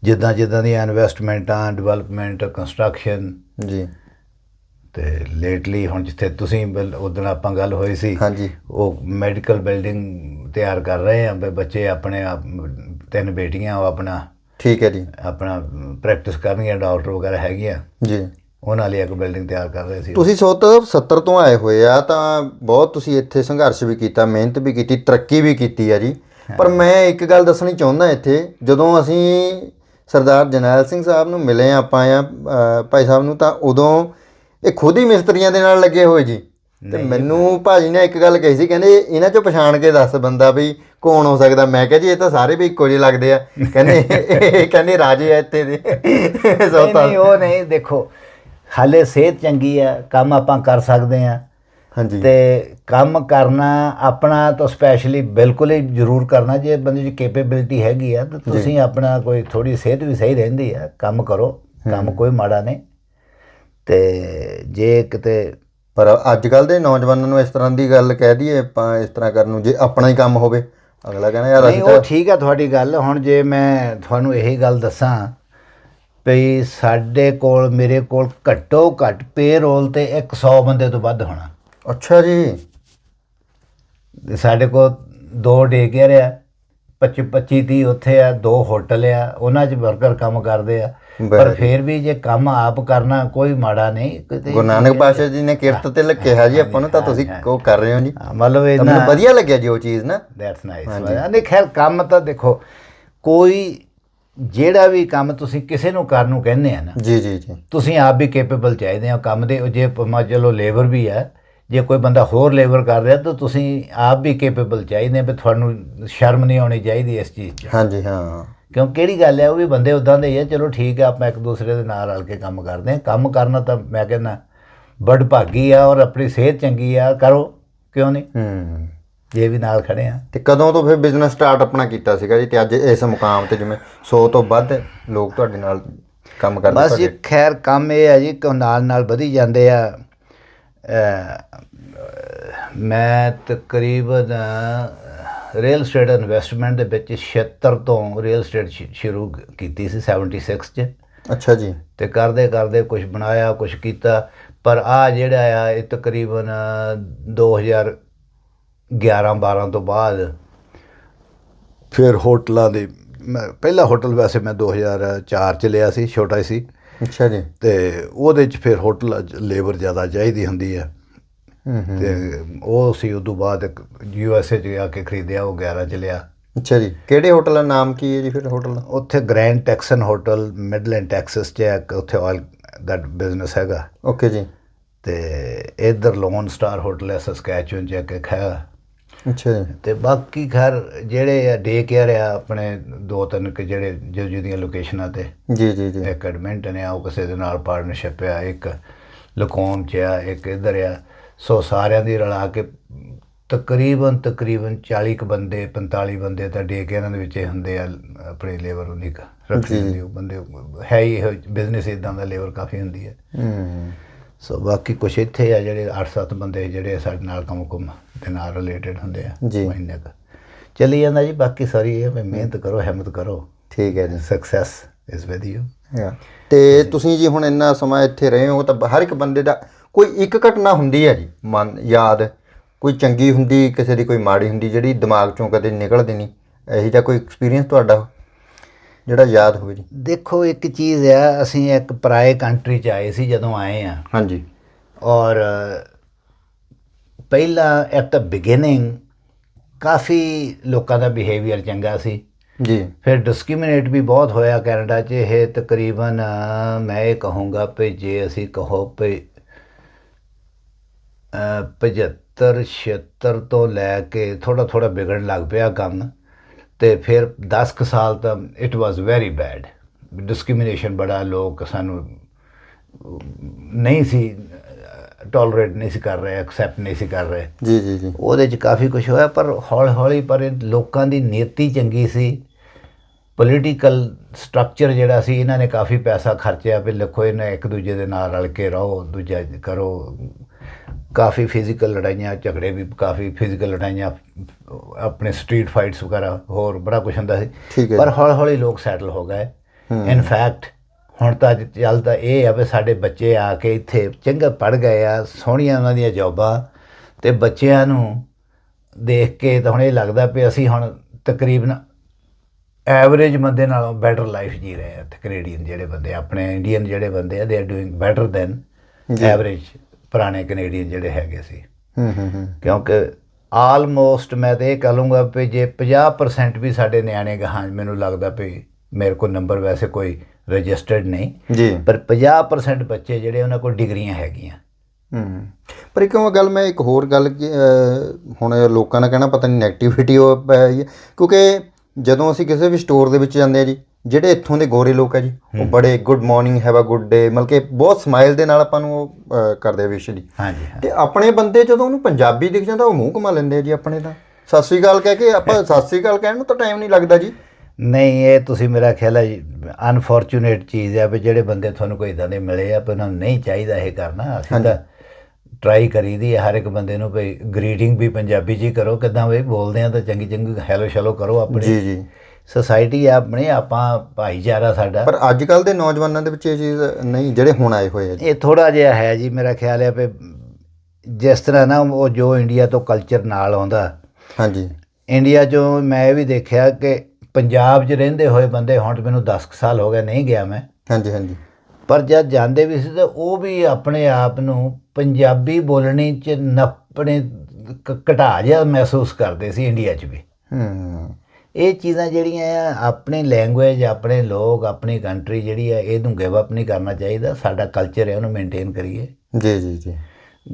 ਜਿੱਦਾਂ ਜਿੱਦਾਂ ਦੀਆਂ ਇਨਵੈਸਟਮੈਂਟਾਂ ਡਿਵੈਲਪਮੈਂਟ ਕੰਸਟਰਕਸ਼ਨ ਜੀ। ਤੇ ਲੇਟਲੀ ਹੁਣ ਜਿੱਥੇ ਤੁਸੀਂ ਉਦੋਂ ਆਪਾਂ ਗੱਲ ਹੋਈ ਸੀ ਹਾਂਜੀ। ਉਹ ਮੈਡੀਕਲ ਬਿਲਡਿੰਗ ਤਿਆਰ ਕਰ ਰਹੇ ਆ ਬੱਚੇ ਆਪਣੇ ਆਪ- ਤਿੰਨ ਬੇਟੀਆਂ ਉਹ ਆਪਣਾ ਠੀਕ ਹੈ ਜੀ। ਆਪਣਾ ਪ੍ਰੈਕਟਿਸ ਕਰਨਗੀਆਂ ਡਾਕਟਰ ਵਗੈਰਾ ਹੈਗੀਆਂ। ਜੀ। ਉਹਨਾਂ ਲਈ ਇੱਕ ਬਿਲਡਿੰਗ ਤਿਆਰ ਕਰ ਰਹੇ ਸੀ। ਤੁਸੀਂ ਸੋਤ 70 ਤੋਂ ਆਏ ਹੋਏ ਆ ਤਾਂ ਬਹੁਤ ਤੁਸੀਂ ਇੱਥੇ ਸੰਘਰਸ਼ ਵੀ ਕੀਤਾ ਮਿਹਨਤ ਵੀ ਕੀਤੀ ਤਰੱਕੀ ਵੀ ਕੀਤੀ ਆ ਜੀ। ਪਰ ਮੈਂ ਇੱਕ ਗੱਲ ਦੱਸਣੀ ਚਾਹੁੰਦਾ ਇੱਥੇ ਜਦੋਂ ਅਸੀਂ ਸਰਦਾਰ ਜਰਨੈਲ ਸਿੰਘ ਸਾਹਿਬ ਨੂੰ ਮਿਲੇ ਆਪਾਂ ਆ ਭਾਈ ਸਾਹਿਬ ਨੂੰ ਤਾਂ ਉਦੋਂ ਇਹ ਖੁਦ ਹੀ ਮਿਸਤਰੀਆਂ ਦੇ ਨਾਲ ਲੱਗੇ ਹੋਏ ਜੀ। ਤੇ ਮੈਨੂੰ ਭਾਜੀ ਨੇ ਇੱਕ ਗੱਲ ਕਹੀ ਸੀ ਕਹਿੰਦੇ ਇਹਨਾਂ ਚੋਂ ਪਛਾਣ ਕੇ ਦੱਸ ਬੰਦਾ ਵੀ ਕੌਣ ਹੋ ਸਕਦਾ। ਮੈਂ ਕਿਹਾ ਜੀ ਇਹ ਤਾਂ ਸਾਰੇ ਵੀ ਇੱਕੋ ਜਿਹੇ ਲੱਗਦੇ ਆ। ਕਹਿੰਦੇ ਇਹ ਕਹਿੰਦੇ ਰਾਜੇ ਆ ਇੱਥੇ ਦੇ। ਨਹੀਂ ਸੌਤਾ ਨਹੀਂ ਉਹ ਨਹੀਂ ਦੇਖੋ ਹਾਲੇ ਸਿਹਤ ਚੰਗੀ ਆ ਕੰਮ ਆਪਾਂ ਕਰ ਸਕਦੇ ਆ। ਹਾਂਜੀ। ਤੇ ਕੰਮ ਕਰਨਾ ਆਪਣਾ ਤਾਂ ਸਪੈਸ਼ਲੀ ਬਿਲਕੁਲ ਹੀ ਜ਼ਰੂਰ ਕਰਨਾ ਜੇ ਬੰਦੇ 'ਚ ਕੈਪੇਬਿਲਿਟੀ ਹੈਗੀ ਆ ਤਾਂ ਤੁਸੀਂ ਆਪਣਾ ਕੋਈ ਥੋੜੀ ਸਿਹਤ ਵੀ ਸਹੀ ਰਹਿੰਦੀ ਆ। ਕੰਮ ਕਰੋ ਕੰਮ ਕੋਈ ਮਾੜਾ ਨਹੀਂ। ਤੇ ਜੇ ਕਿਤੇ ਪਰ ਅੱਜ ਕੱਲ ਦੇ ਨੌਜਵਾਨਾਂ ਨੂੰ ਇਸ ਤਰ੍ਹਾਂ ਦੀ ਗੱਲ ਕਹਿ ਦਈਏ ਆਪਾਂ ਇਸ ਤਰ੍ਹਾਂ ਕਰਨ ਨੂੰ ਜੇ ਆਪਣਾ ਹੀ ਕੰਮ ਹੋਵੇ। ਅਗਲਾ ਕਹਿੰਦਾ ਯਾਰ ਨਹੀਂ ਅਸੀਂ ਉਹ ਤਾਂ ਠੀਕ ਆ ਤੁਹਾਡੀ ਗੱਲ। ਹੁਣ ਜੇ ਮੈਂ ਤੁਹਾਨੂੰ ਇਹੀ ਗੱਲ ਦੱਸਾਂ ਵੀ ਸਾਡੇ ਕੋਲ ਮੇਰੇ ਕੋਲ ਘੱਟੋ ਘੱਟ ਪੇਰੋਲ ਤੇ 100 ਬੰਦੇ ਤੋਂ ਵੱਧ ਹੋਣਾ। ਅੱਛਾ ਜੀ। ਸਾਡੇ ਕੋਲ ਦੋ ਡੇ ਕੇਅਰ ਆ 25 25 30 ਉੱਥੇ ਆ ਦੋ ਹੋਟਲ ਆ ਉਹਨਾਂ 'ਚ ਵਰਕਰ ਕੰਮ ਕਰਦੇ ਆ। ਪਰ ਫਿਰ ਵੀ ਜੇ ਕੰਮ ਆਪ ਕਰਨਾ ਕੋਈ ਮਾੜਾ ਨਹੀਂ ਕਿਤੇ ਗੁਰੂ ਨਾਨਕ ਪਾਤਸ਼ਾਹ ਜੀ ਨੇ ਕਿਰਤ ਤੇ ਕਿਹਾ ਜੀ ਆਪਾਂ ਨੂੰ ਤਾਂ ਤੁਸੀਂ ਉਹ ਕਰ ਰਹੇ ਹੋ ਜੀ। ਹਾਂ, ਮਤਲਬ ਤਾਂ ਇਹਨਾਂ ਮੈਨੂੰ ਵਧੀਆ ਲੱਗਿਆ ਜੀ ਉਹ ਚੀਜ਼ ਨਾ। ਦੈਟਸ ਨਾਈਸ ਨਹੀਂ ਖੈਰ ਕੰਮ ਤਾਂ ਦੇਖੋ ਕੋਈ ਜਿਹੜਾ ਵੀ ਕੰਮ ਤੁਸੀਂ ਕਿਸੇ ਨੂੰ ਕਰਨ ਨੂੰ ਕਹਿੰਦੇ ਆ ਨਾ ਜੀ ਜੀ ਜੀ। ਤੁਸੀਂ ਆਪ ਵੀ ਕੈਪੇਬਲ ਚਾਹੀਦੇ ਆ ਕੰਮ ਦੇ। ਜੇ ਚਲੋ ਲੇਬਰ ਵੀ ਹੈ ਜੇ ਕੋਈ ਬੰਦਾ ਹੋਰ ਲੇਬਰ ਕਰ ਰਿਹਾ ਤਾਂ ਤੁਸੀਂ ਆਪ ਵੀ ਕੈਪੇਬਲ ਚਾਹੀਦੇ ਆ ਵੀ ਤੁਹਾਨੂੰ ਸ਼ਰਮ ਨਹੀਂ ਆਉਣੀ ਚਾਹੀਦੀ ਇਸ ਚੀਜ਼ 'ਚ। ਹਾਂਜੀ ਹਾਂ। ਕਿਉਂ ਕਿਹੜੀ ਗੱਲ ਹੈ? ਉਹ ਵੀ ਬੰਦੇ ਉਦਾਂ ਦੇ ਹੀ ਆ। ਚਲੋ ਠੀਕ ਆ ਆਪਾਂ ਇੱਕ ਦੂਸਰੇ ਦੇ ਨਾਲ ਰਲ ਕੇ ਕੰਮ ਕਰਦੇ ਆ ਕੰਮ ਕਰਨਾ ਤਾਂ ਮੈਂ ਕਹਿੰਦਾ ਬੜ ਭਾਗੀ ਆ ਔਰ ਆਪਣੀ ਸਿਹਤ ਚੰਗੀ ਆ ਕਰੋ। ਕਿਉਂ ਨਹੀਂ? ਹੂੰ। ਜੇ ਵੀ ਨਾਲ ਖੜੇ ਆ। ਤੇ ਕਦੋਂ ਤੋਂ ਫਿਰ ਬਿਜ਼ਨਸ ਸਟਾਰਟ ਆਪਣਾ ਕੀਤਾ ਸੀਗਾ ਜੀ? ਤੇ ਅੱਜ ਇਸ ਮੁਕਾਮ ਤੇ ਜਿਵੇਂ 100 ਤੋਂ ਵੱਧ ਲੋਕ ਤੁਹਾਡੇ ਨਾਲ ਕੰਮ ਕਰਦੇ ਬਸ ਤੁਹਾਡੇ ਖੈਰ ਕੰਮ ਇਹ ਹੈ ਜੀ ਕਿ ਨਾਲ ਨਾਲ ਵਧੀ ਜਾਂਦੇ ਆ। ਮੈਂ ਤਕਰੀਬਨ ਰੀਅਲ ਸਟੇਟ ਇਨਵੈਸਟਮੈਂਟ ਦੇ ਵਿੱਚ 76 ਤੋਂ ਰੀਅਲ ਸਟੇਟ ਸ਼ੁਰੂ ਕੀਤੀ ਸੀ 76 ਚ। ਅੱਛਾ ਜੀ। ਤੇ ਕਰਦੇ ਕਰਦੇ ਕੁਝ ਬਣਾਇਆ ਕੁਝ ਕੀਤਾ। ਪਰ ਆ ਜਿਹੜਾ ਆ ਇਹ ਤਕਰੀਬਨ 2011 12 ਤੋਂ ਬਾਅਦ ਫਿਰ ਹੋਟਲਾਂ ਦੇ ਮੈਂ ਪਹਿਲਾ ਹੋਟਲ ਵੈਸੇ ਮੈਂ 2004 ਚ ਲਿਆ ਸੀ ਛੋਟਾ ਸੀ। ਅੱਛਾ ਜੀ। ਤੇ ਉਹਦੇ ਚ ਫਿਰ ਹੋਟਲ ਲੇਬਰ ਜ਼ਿਆਦਾ ਚਾਹੀਦੀ ਹੁੰਦੀ ਹੈ। ਤੇ ਉਹ ਸੀ ਉਦੋਂ ਬਾਅਦ ਇੱਕ ਯੂ ਐਸ ਏ ਚ ਆ ਕੇ ਖਰੀਦਿਆ ਉਹ 11 ਚ ਲਿਆ। ਅੱਛਾ ਜੀ। ਕਿਹੜੇ ਹੋਟਲ ਦਾ ਨਾਮ ਕੀ ਹੈ ਜੀ ਫਿਰ ਹੋਟਲ? ਦਾ ਉੱਥੇ grand Texan hotel Midland Texas ਚ ਹੈ ਉੱਥੇ ਆਲ ਦਾ ਬਿਜ਼ਨਸ ਹੈਗਾ। ਓਕੇ ਜੀ। ਤੇ ਇਧਰ ਲੋਨ ਸਟਾਰ ਹੋਟਲ ਹੈ ਸਸਕੈਚੂਨ ਚ ਇੱਕ ਹੈ ਅੱਛਾ ਜੀ। ਤੇ ਬਾਕੀ ਘਰ ਜਿਹੜੇ ਆ ਡੇ ਕੇਅਰ ਆ ਆਪਣੇ ਦੋ ਤਿੰਨ ਕਿ ਜਿਹੜੇ ਜੋ ਜਿਹਦੀਆਂ ਲੋਕੇਸ਼ਨਾਂ ਤੇ ਜੀ ਜੀ ਜੀ। ਇੱਕ ਐਡਮਿੰਟਨ ਆ ਉਹ ਕਿਸੇ ਦੇ ਨਾਲ ਪਾਰਟਨਰਸ਼ਿਪ ਆ ਇੱਕ ਲਕੋਮ ਚ ਆ ਇੱਕ ਇਧਰ ਆ। ਸੋ ਸਾਰਿਆਂ ਦੀ ਰਲਾ ਕੇ ਤਕਰੀਬਨ ਤਕਰੀਬਨ 40 ਕੁ ਬੰਦੇ 45 ਬੰਦੇ ਤਾਂ ਡੇ ਕੇਅਰਾਂ ਦੇ ਵਿੱਚ ਹੁੰਦੇ ਆ ਆਪਣੀ ਲੇਬਰ ਉਨੀ ਕੁ ਰੱਖੀ ਹੁੰਦੀ ਉਹ ਬੰਦੇ ਹੈ ਹੀ ਬਿਜ਼ਨਸ ਇਦਾਂ ਦਾ ਲੇਬਰ ਕਾਫੀ ਹੁੰਦੀ ਹੈ ਹੂੰ। ਸੋ ਬਾਕੀ ਕੁਛ ਇੱਥੇ ਆ ਜਿਹੜੇ 8-7 ਬੰਦੇ ਜਿਹੜੇ ਸਾਡੇ ਨਾਲ ਕੰਮ ਕੁਮ ਦੇ ਨਾਲ ਰਿਲੇਟਡ ਹੁੰਦੇ ਆ। ਮਹੀਨੇ ਕ। ਚੱਲੀ ਜਾਂਦਾ ਜੀ ਬਾਕੀ ਸਾਰੀ ਇਹ ਵੀ ਮਿਹਨਤ ਕਰੋ ਹਿੰਮਤ ਕਰੋ। ਠੀਕ ਹੈ ਜੀ। Success is with you. ਤੇ ਤੁਸੀਂ ਜੀ ਹੁਣ ਇੰਨਾ ਸਮਾਂ ਇੱਥੇ ਰਹੇ ਹੋ ਤਾਂ ਹਰ ਇੱਕ ਬੰਦੇ ਦਾ ਕੋਈ ਇੱਕ ਘਟਨਾ ਹੁੰਦੀ ਹੈ ਜੀ ਮਨ ਯਾਦ? ਕੋਈ ਚੰਗੀ ਹੁੰਦੀ ਕਿਸੇ ਦੀ ਕੋਈ ਮਾੜੀ ਹੁੰਦੀ ਜਿਹੜੀ ਦਿਮਾਗ ਚੋਂ ਕਦੇ ਨਿਕਲਦੀ ਨਹੀਂ? ਇਹੀ ਜਿਹਾ ਕੋਈ ਐਕਸਪੀਰੀਅੰਸ ਤੁਹਾਡਾ? ਜਿਹੜਾ ਯਾਦ ਹੋਵੇ ਜੀ। ਦੇਖੋ ਇੱਕ ਚੀਜ਼ ਆ ਅਸੀਂ ਇੱਕ ਪਰਾਏ ਕੰਟਰੀ ਚ ਆਏ ਸੀ ਜਦੋਂ ਆਏ ਆ। ਹਾਂਜੀ। ਔਰ ਪਹਿਲਾਂ ਐਟ ਦ ਬਿਗਿਨਿੰਗ ਕਾਫੀ ਲੋਕਾਂ ਦਾ ਬਿਹੇਵੀਅਰ ਚੰਗਾ ਸੀ। ਜੀ। ਫਿਰ ਡਿਸਕ੍ਰਿਮੀਨੇਟ ਵੀ ਬਹੁਤ ਹੋਇਆ ਕੈਨੇਡਾ 'ਚ ਇਹ ਤਕਰੀਬਨ ਮੈਂ ਇਹ ਕਹੂੰਗਾ ਕਿ ਜੇ ਅਸੀਂ ਕਹੋ ਕਿ 75 76 ਤੋਂ ਲੈ ਕੇ ਥੋੜਾ ਥੋੜਾ ਵਿਗੜਨ ਲੱਗ ਪਿਆ ਕੰਮ ਤੇ ਫਿਰ 10 ਕੁ ਸਾਲ ਤਾਂ it was very bad discrimination ਬੜਾ ਲੋਕ ਸਾਨੂੰ ਨਹੀਂ ਸੀ ਟੋਲਰੇਟ ਨਹੀਂ ਸੀ ਕਰ ਰਹੇ ਐਕਸੈਪਟ ਨਹੀਂ ਸੀ ਕਰ ਰਹੇ। ਜੀ ਜੀ ਜੀ। ਉਹਦੇ 'ਚ ਕਾਫੀ ਕੁਝ ਹੋਇਆ ਪਰ ਹੌਲੀ ਹੌਲੀ ਪਰ ਲੋਕਾਂ ਦੀ ਨੀਤੀ ਚੰਗੀ ਸੀ। ਪੋਲੀਟੀਕਲ ਸਟਰਕਚਰ ਜਿਹੜਾ ਸੀ ਇਹਨਾਂ ਨੇ ਕਾਫੀ ਪੈਸਾ ਖਰਚਿਆ ਵੀ ਲਿਖੋ ਇਹਨਾਂ ਇੱਕ ਦੂਜੇ ਦੇ ਨਾਲ ਰਲ ਕੇ ਰਹੋ ਦੂਜਾ ਕਰੋ ਕਾਫੀ ਫਿਜ਼ੀਕਲ ਲੜਾਈਆਂ ਝਗੜੇ ਵੀ ਕਾਫੀ ਫਿਜ਼ੀਕਲ ਲੜਾਈਆਂ ਆਪਣੇ ਸਟਰੀਟ ਫਾਈਟਸ ਵਗੈਰਾ ਹੋਰ ਬੜਾ ਕੁਝ ਹੁੰਦਾ ਸੀ। ਪਰ ਹੌਲੀ ਹੌਲੀ ਲੋਕ ਸੈਟਲ ਹੋ ਗਏ। ਇਨ ਫੈਕਟ ਹੁਣ ਤਾਂ ਚੱਲਦਾ ਇਹ ਆ ਵੀ ਸਾਡੇ ਬੱਚੇ ਆ ਕੇ ਇੱਥੇ ਚੰਗਾ ਪੜ ਗਏ ਆ ਸੋਹਣੀਆਂ ਉਹਨਾਂ ਦੀਆਂ ਜੌਬਾਂ ਤੇ ਬੱਚਿਆਂ ਨੂੰ ਦੇਖ ਕੇ ਤਾਂ ਹੁਣ ਇਹ ਲੱਗਦਾ ਵੀ ਅਸੀਂ ਹੁਣ ਤਕਰੀਬਨ ਐਵਰੇਜ ਬੰਦੇ ਨਾਲੋਂ ਬੈਟਰ ਲਾਈਫ ਜੀ ਰਹੇ ਆ ਤੇ ਕੈਨੇਡੀਅਨ ਜਿਹੜੇ ਬੰਦੇ ਆਪਣੇ ਇੰਡੀਅਨ ਜਿਹੜੇ ਬੰਦੇ ਆ they are doing better than average ਪੁਰਾਣੇ ਕੈਨੇਡੀਅਨ ਜਿਹੜੇ ਹੈਗੇ ਸੀ। ਹੂੰ ਹੂੰ ਕਿਉਂਕਿ ਆਲਮੋਸਟ ਮੈਂ ਤਾਂ ਇਹ ਕਹ ਲੂੰਗਾ ਵੀ ਜੇ 50% ਵੀ ਸਾਡੇ ਨਿਆਣੇ ਗਾਹਾਂ ਮੈਨੂੰ ਲੱਗਦਾ ਵੀ ਮੇਰੇ ਕੋਲ ਨੰਬਰ ਵੈਸੇ ਕੋਈ ਰਜਿਸਟਰਡ ਨਹੀਂ। ਜੀ। ਪਰ 50% ਬੱਚੇ ਜਿਹੜੇ ਉਹਨਾਂ ਕੋਲ ਡਿਗਰੀਆਂ ਹੈਗੀਆਂ। ਹੂੰ ਪਰ ਇੱਕ ਉਹ ਗੱਲ ਮੈਂ ਇੱਕ ਹੋਰ ਗੱਲ ਹੁਣ ਲੋਕਾਂ ਦਾ ਕਹਿਣਾ ਪਤਾ ਨਹੀਂ ਨੈਗੇਟਿਵਿਟੀ ਹੋ ਪਈ ਹੈ ਕਿਉਂਕਿ ਜਦੋਂ ਅਸੀਂ ਕਿਸੇ ਵੀ ਸਟੋਰ ਦੇ ਵਿੱਚ ਜਾਂਦੇ ਆ ਜੀ ਜਿਹੜੇ ਇੱਥੋਂ ਦੇ ਗੋਰੇ ਲੋਕ ਆ ਜੀ ਉਹ ਬੜੇ good morning have a good day ਮਤਲਬ ਕਿ ਬਹੁਤ ਸਮਾਈਲ ਦੇ ਨਾਲ ਆਪਾਂ ਨੂੰ ਉਹ ਕਰਦੇ ਆ ਵਿਸ਼ ਜੀ ਹਾਂਜੀ ਹਾਂ ਤੇ ਆਪਣੇ ਬੰਦੇ ਜਦੋਂ ਉਹਨੂੰ ਪੰਜਾਬੀ ਦਿਖ ਜਾਂਦਾ ਉਹ ਮੂੰਹ ਘੁਮਾ ਲੈਂਦੇ ਆ ਜੀ ਆਪਣੇ ਤਾਂ। ਸਤਿ ਸ੍ਰੀ ਅਕਾਲ ਕਹਿ ਕੇ ਆਪਾਂ ਸਤਿ ਸ੍ਰੀ ਅਕਾਲ ਕਹਿਣ ਨੂੰ ਤਾਂ ਟਾਈਮ ਨਹੀਂ ਲੱਗਦਾ ਜੀ। ਨਹੀਂ ਇਹ ਤੁਸੀਂ ਮੇਰਾ ਖਿਆਲ ਹੈ ਅਨਫੋਰਚੂਨੇਟ ਚੀਜ਼ ਹੈ ਵੀ ਜਿਹੜੇ ਬੰਦੇ ਤੁਹਾਨੂੰ ਕੋਈ ਇਦਾਂ ਦੇ ਮਿਲੇ ਆ ਪਰ ਉਹਨਾਂ ਨੂੰ ਨਹੀਂ ਚਾਹੀਦਾ ਇਹ ਕਰਨਾ ਅਸੀਂ ਤਾਂ ਟਰਾਈ ਕਰੀਦੀ ਹੈ ਹਰ ਇੱਕ ਬੰਦੇ ਨੂੰ ਭਈ ਗ੍ਰੀਟਿੰਗ ਵੀ ਪੰਜਾਬੀ ਹੀ ਕਰੋ ਕਿਦਾਂ ਵੀ ਬੋਲਦੇ ਆ ਤਾਂ ਚੰਗੀ ਚੰਗੀ ਹੈਲੋ ਸ਼ੈਲੋ ਕਰੋ ਆਪਣੀ। ਜੀ ਜੀ। ਸੋਸਾਇਟੀ ਆ ਆਪਣੀ ਆਪਾਂ ਭਾਈਚਾਰਾ ਸਾਡਾ। ਪਰ ਅੱਜ ਕੱਲ ਦੇ ਨੌਜਵਾਨਾਂ ਦੇ ਵਿੱਚ ਇਹ ਚੀਜ਼ ਨਹੀਂ ਜਿਹੜੇ ਹੁਣ ਆਏ ਹੋਏ ਆ ਇਹ ਥੋੜਾ ਜਿਹਾ ਹੈ ਜੀ ਮੇਰਾ ਖਿਆਲ ਹੈ ਵੀ ਜਿਸ ਤਰ੍ਹਾਂ ਨਾ ਉਹ ਜੋ ਇੰਡੀਆ ਤੋਂ ਕਲਚਰ ਨਾਲ ਆਉਂਦਾ। ਹਾਂਜੀ। ਇੰਡੀਆ 'ਚੋਂ ਮੈਂ ਇਹ ਵੀ ਦੇਖਿਆ ਕਿ ਪੰਜਾਬ 'ਚ ਰਹਿੰਦੇ ਹੋਏ ਬੰਦੇ ਹੁਣ ਮੈਨੂੰ 10 ਕੁ ਸਾਲ ਹੋ ਗਏ ਨਹੀਂ ਗਿਆ ਮੈਂ। ਹਾਂਜੀ ਹਾਂਜੀ। ਪਰ ਜਦ ਜਾਂਦੇ ਵੀ ਸੀ ਤਾਂ ਉਹ ਵੀ ਆਪਣੇ ਆਪ ਨੂੰ ਪੰਜਾਬੀ ਬੋਲਣੀ 'ਚ ਨੱਪਣੇ ਕ- ਘਟਾ ਜਿਹਾ ਮਹਿਸੂਸ ਕਰਦੇ ਸੀ ਇੰਡੀਆ 'ਚ ਵੀ। ਹੂੰ। ਇਹ ਚੀਜ਼ਾਂ ਜਿਹੜੀਆਂ ਆ ਆਪਣੀ ਲੈਂਗੁਏਜ ਆਪਣੇ ਲੋਕ ਆਪਣੀ ਕੰਟਰੀ ਜਿਹੜੀ ਆ ਇਹਨੂੰ ਗਿਵ ਅਪ ਨਹੀਂ ਕਰਨਾ ਚਾਹੀਦਾ। ਸਾਡਾ ਕਲਚਰ ਹੈ ਉਹਨੂੰ ਮੇਨਟੇਨ ਕਰੀਏ। ਜੀ ਜੀ ਜੀ।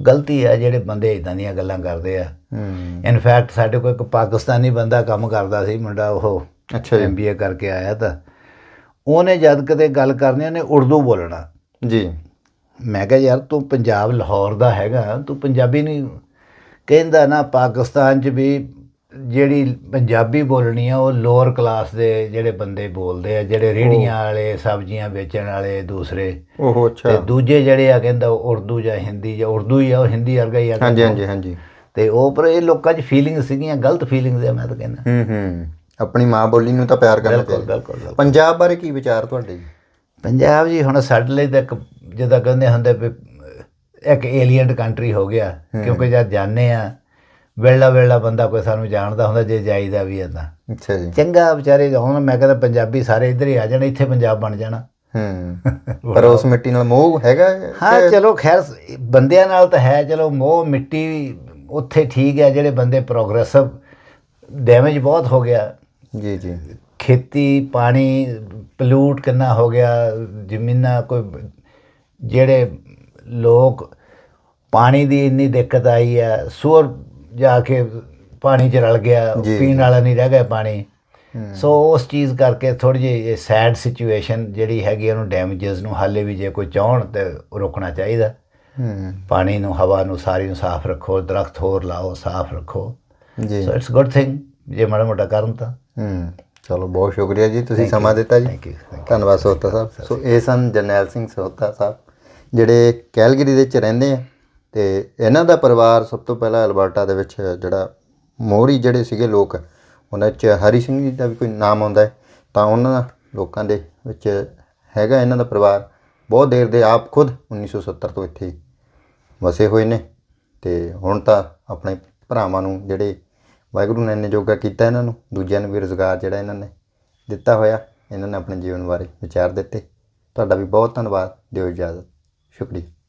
ਗਲਤੀ ਆ ਜਿਹੜੇ ਬੰਦੇ ਇਦਾਂ ਦੀਆਂ ਗੱਲਾਂ ਕਰਦੇ ਆ। ਹੂੰ। ਇਨਫੈਕਟ ਸਾਡੇ ਕੋਲ ਇੱਕ ਪਾਕਿਸਤਾਨੀ ਬੰਦਾ ਕੰਮ ਕਰਦਾ ਸੀ ਮੁੰਡਾ ਉਹ ਅੱਛਾ ਜੀ। ਐਮਬੀਏ ਕਰਕੇ ਆਇਆ ਤਾਂ। ਉਹਨੇ ਜਦ ਕਦੇ ਗੱਲ ਕਰਨੀ ਉਹਨੇ ਉਰਦੂ ਬੋਲਣਾ। ਜੀ। ਮੈਂ ਕਿਹਾ ਯਾਰ ਤੂੰ ਪੰਜਾਬ ਲਾਹੌਰ ਦਾ ਹੈਗਾ ਤੂੰ ਪੰਜਾਬੀ ਨਹੀਂ ਕਹਿੰਦਾ ਨਾ ਪਾਕਿਸਤਾਨ 'ਚ ਵੀ ਜਿਹੜੀ ਪੰਜਾਬੀ ਬੋਲਣੀ ਆ ਉਹ ਲੋਅਰ ਕਲਾਸ ਦੇ ਜਿਹੜੇ ਬੰਦੇ ਬੋਲਦੇ ਆ ਜਿਹੜੇ ਰੇਹੜੀਆਂ ਵਾਲੇ ਸਬਜ਼ੀਆਂ ਵੇਚਣ ਵਾਲੇ ਦੂਸਰੇ। ਤੇ ਅੱਛਾ। ਦੂਜੇ ਜਿਹੜੇ ਆ ਕਹਿੰਦਾ ਉਹ ਉਰਦੂ ਜਾਂ ਹਿੰਦੀ ਜਾਂ ਉਰਦੂ ਹੀ ਆ ਉਹ ਹਿੰਦੀ ਵਰਗਾ ਹੀ ਆ ਹਾਂਜੀ ਹਾਂਜੀ ਹਾਂਜੀ। ਤੇ ਉਹ ਪਰ ਇਹ ਲੋਕਾਂ 'ਚ ਫੀਲਿੰਗ ਸੀਗੀਆਂ ਗਲਤ ਫੀਲਿੰਗਸ ਆ ਮੈਂ ਤਾਂ ਕਹਿੰਦਾ। ਹੂੰ ਹੂੰ। ਆਪਣੀ ਮਾਂ ਬੋਲੀ ਨੂੰ ਤਾਂ ਪਿਆਰ ਕਰਨਾ ਬਿਲਕੁਲ ਚਾਹੀਦਾ। ਬਿਲਕੁਲ ਬਿਲਕੁਲ। ਪੰਜਾਬ ਬਾਰੇ ਕੀ ਵਿਚਾਰ ਤੁਹਾਡੇ ਜੀ? ਪੰਜਾਬ ਜੀ ਹੁਣ ਸਾਡੇ ਲਈ ਤਾਂ ਇੱਕ ਜਿੱਦਾਂ ਕਹਿੰਦੇ ਹੁੰਦੇ ਵੀ ਇੱਕ ਏਲੀਅਨ ਕੰਟਰੀ ਹੋ ਗਿਆ। ਕਿਉਂਕਿ ਜਦ ਜਾਂਦੇ ਆ ਵੇਲਾ ਵੇਲਾ ਬੰਦਾ ਕੋਈ ਸਾਨੂੰ ਜਾਣਦਾ ਹੁੰਦਾ ਜੇ ਜਾਈਦਾ ਵੀ ਏਦਾਂ ਅੱਛਾ ਜੀ। ਚੰਗਾ ਵਿਚਾਰੇ ਹੁਣ ਮੈਂ ਕਹਿੰਦਾ ਪੰਜਾਬੀ ਸਾਰੇ ਇੱਧਰ ਹੀ ਆ ਜਾਣ ਇੱਥੇ ਪੰਜਾਬ ਬਣ ਜਾਣਾ। ਹੂੰ। ਪਰ ਉਸ ਮਿੱਟੀ ਨਾਲ ਮੋਹ ਹੈਗਾ? ਹਾਂ ਚਲੋ ਖੈਰ ਬੰਦਿਆਂ ਨਾਲ ਤਾਂ ਹੈ ਚਲੋ ਮੋਹ ਮਿੱਟੀ ਉੱਥੇ ਠੀਕ ਹੈ ਜਿਹੜੇ ਬੰਦੇ ਪ੍ਰੋਗਰੈਸਿਵ ਡੈਮੇਜ ਬਹੁਤ ਹੋ ਗਿਆ। ਜੀ ਜੀ। ਖੇਤੀ ਪਾਣੀ ਪਲੂਟ ਕਿੰਨਾ ਹੋ ਗਿਆ ਜ਼ਮੀਨਾਂ ਕੋਈ ਜਿਹੜੇ ਲੋਕ ਪਾਣੀ ਦੀ ਇੰਨੀ ਦਿੱਕਤ ਆਈ ਹੈ ਸੂਰ ਜਾ ਕੇ ਪਾਣੀ 'ਚ ਰਲ ਗਿਆ ਜੀ, ਪੀਣ ਵਾਲਾ ਨਹੀਂ ਰਹਿ ਗਿਆ ਪਾਣੀ। ਸੋ ਉਸ ਚੀਜ਼ ਕਰਕੇ ਥੋੜੀ ਜਿਹੀ ਸੈਡ ਸਿਚੁਏਸ਼ਨ ਜਿਹੜੀ ਹੈਗੀ ਉਹਨੂੰ ਡੈਮੇजेस ਨੂੰ ਹਾਲੇ ਵੀ ਜੇ ਕੋਈ ਚਾਹਣ ਤੇ ਰੋਕਣਾ ਚਾਹੀਦਾ। ਹੂੰ। ਪਾਣੀ ਨੂੰ ਹਵਾ ਨੂੰ ਸਾਰੀ ਨੂੰ ਸਾਫ਼ ਰੱਖੋ ਦਰਖਤ ਹੋਰ ਲਾਓ ਸਾਫ਼ ਰੱਖੋ। ਜੀ। ਸੋ ਇਟਸ ਗੁੱਡ ਥਿੰਗ ਜੇ ਮਾੜਾ ਮੋਟਾ ਕਰਨ ਤਾਂ। ਹੂੰ। ਚਲੋ ਬਹੁਤ ਸ਼ੁਕਰੀਆ ਜੀ ਤੁਸੀਂ ਸਮਾਂ ਦਿੱਤਾ ਜੀ। ਥੈਂਕ ਯੂ ਧੰਨਵਾਦ ਸੋਹਤਾ ਸਾਹਿਬ। ਸੋ ਇਹ ਸਨ ਜਰਨੈਲ ਸਿੰਘ ਸੋਹਤਾ ਸਾਹਿਬ ਜਿਹੜੇ ਕੈਲਗਰੀ ਦੇ ਵਿੱਚ ਰਹਿੰਦੇ ਆ। ਤੇ ਇਹਨਾਂ ਦਾ ਪਰਿਵਾਰ ਸਭ ਤੋਂ ਪਹਿਲਾਂ ਅਲਬਰਟਾ ਦੇ ਵਿੱਚ ਜਿਹੜਾ ਮੋਹਰੀ ਜਿਹੜੇ ਸੀਗੇ ਲੋਕ, ਉਹਨਾਂ 'ਚ ਹਰੀ ਸਿੰਘ ਜੀ ਦਾ ਵੀ ਕੋਈ ਨਾਮ ਆਉਂਦਾ ਹੈ। ਤਾਂ ਉਹਨਾਂ ਲੋਕਾਂ ਦੇ ਵਿੱਚ ਹੈਗਾ ਇਹਨਾਂ ਦਾ ਪਰਿਵਾਰ। ਬਹੁਤ ਦੇਰ ਦੇ ਆਪ ਖੁਦ 1970 ਤੋਂ ਇੱਥੇ ਵਸੇ ਹੋਏ ਨੇ ਤੇ ਹੁਣ ਤਾਂ ਆਪਣੇ ਭਰਾਵਾਂ ਨੂੰ ਜਿਹੜੇ ਵਾਹਿਗੁਰੂ ਨੇ ਇੰਨੇ ਕੀਤਾ ਇਹਨਾਂ ਨੂੰ, ਦੂਜਿਆਂ ਨੂੰ ਵੀ ਰੁਜ਼ਗਾਰ ਜਿਹੜਾ ਇਹਨਾਂ ਨੇ ਦਿੱਤਾ ਹੋਇਆ, ਇਹਨਾਂ ਨੇ ਆਪਣੇ ਜੀਵਨ ਬਾਰੇ ਵਿਚਾਰ ਦਿੱਤੇ। ਤੁਹਾਡਾ ਵੀ ਬਹੁਤ ਧੰਨਵਾਦ, ਦਿਓ ਇਜਾਜ਼ਤ, ਸ਼ੁਕਰੀਆ।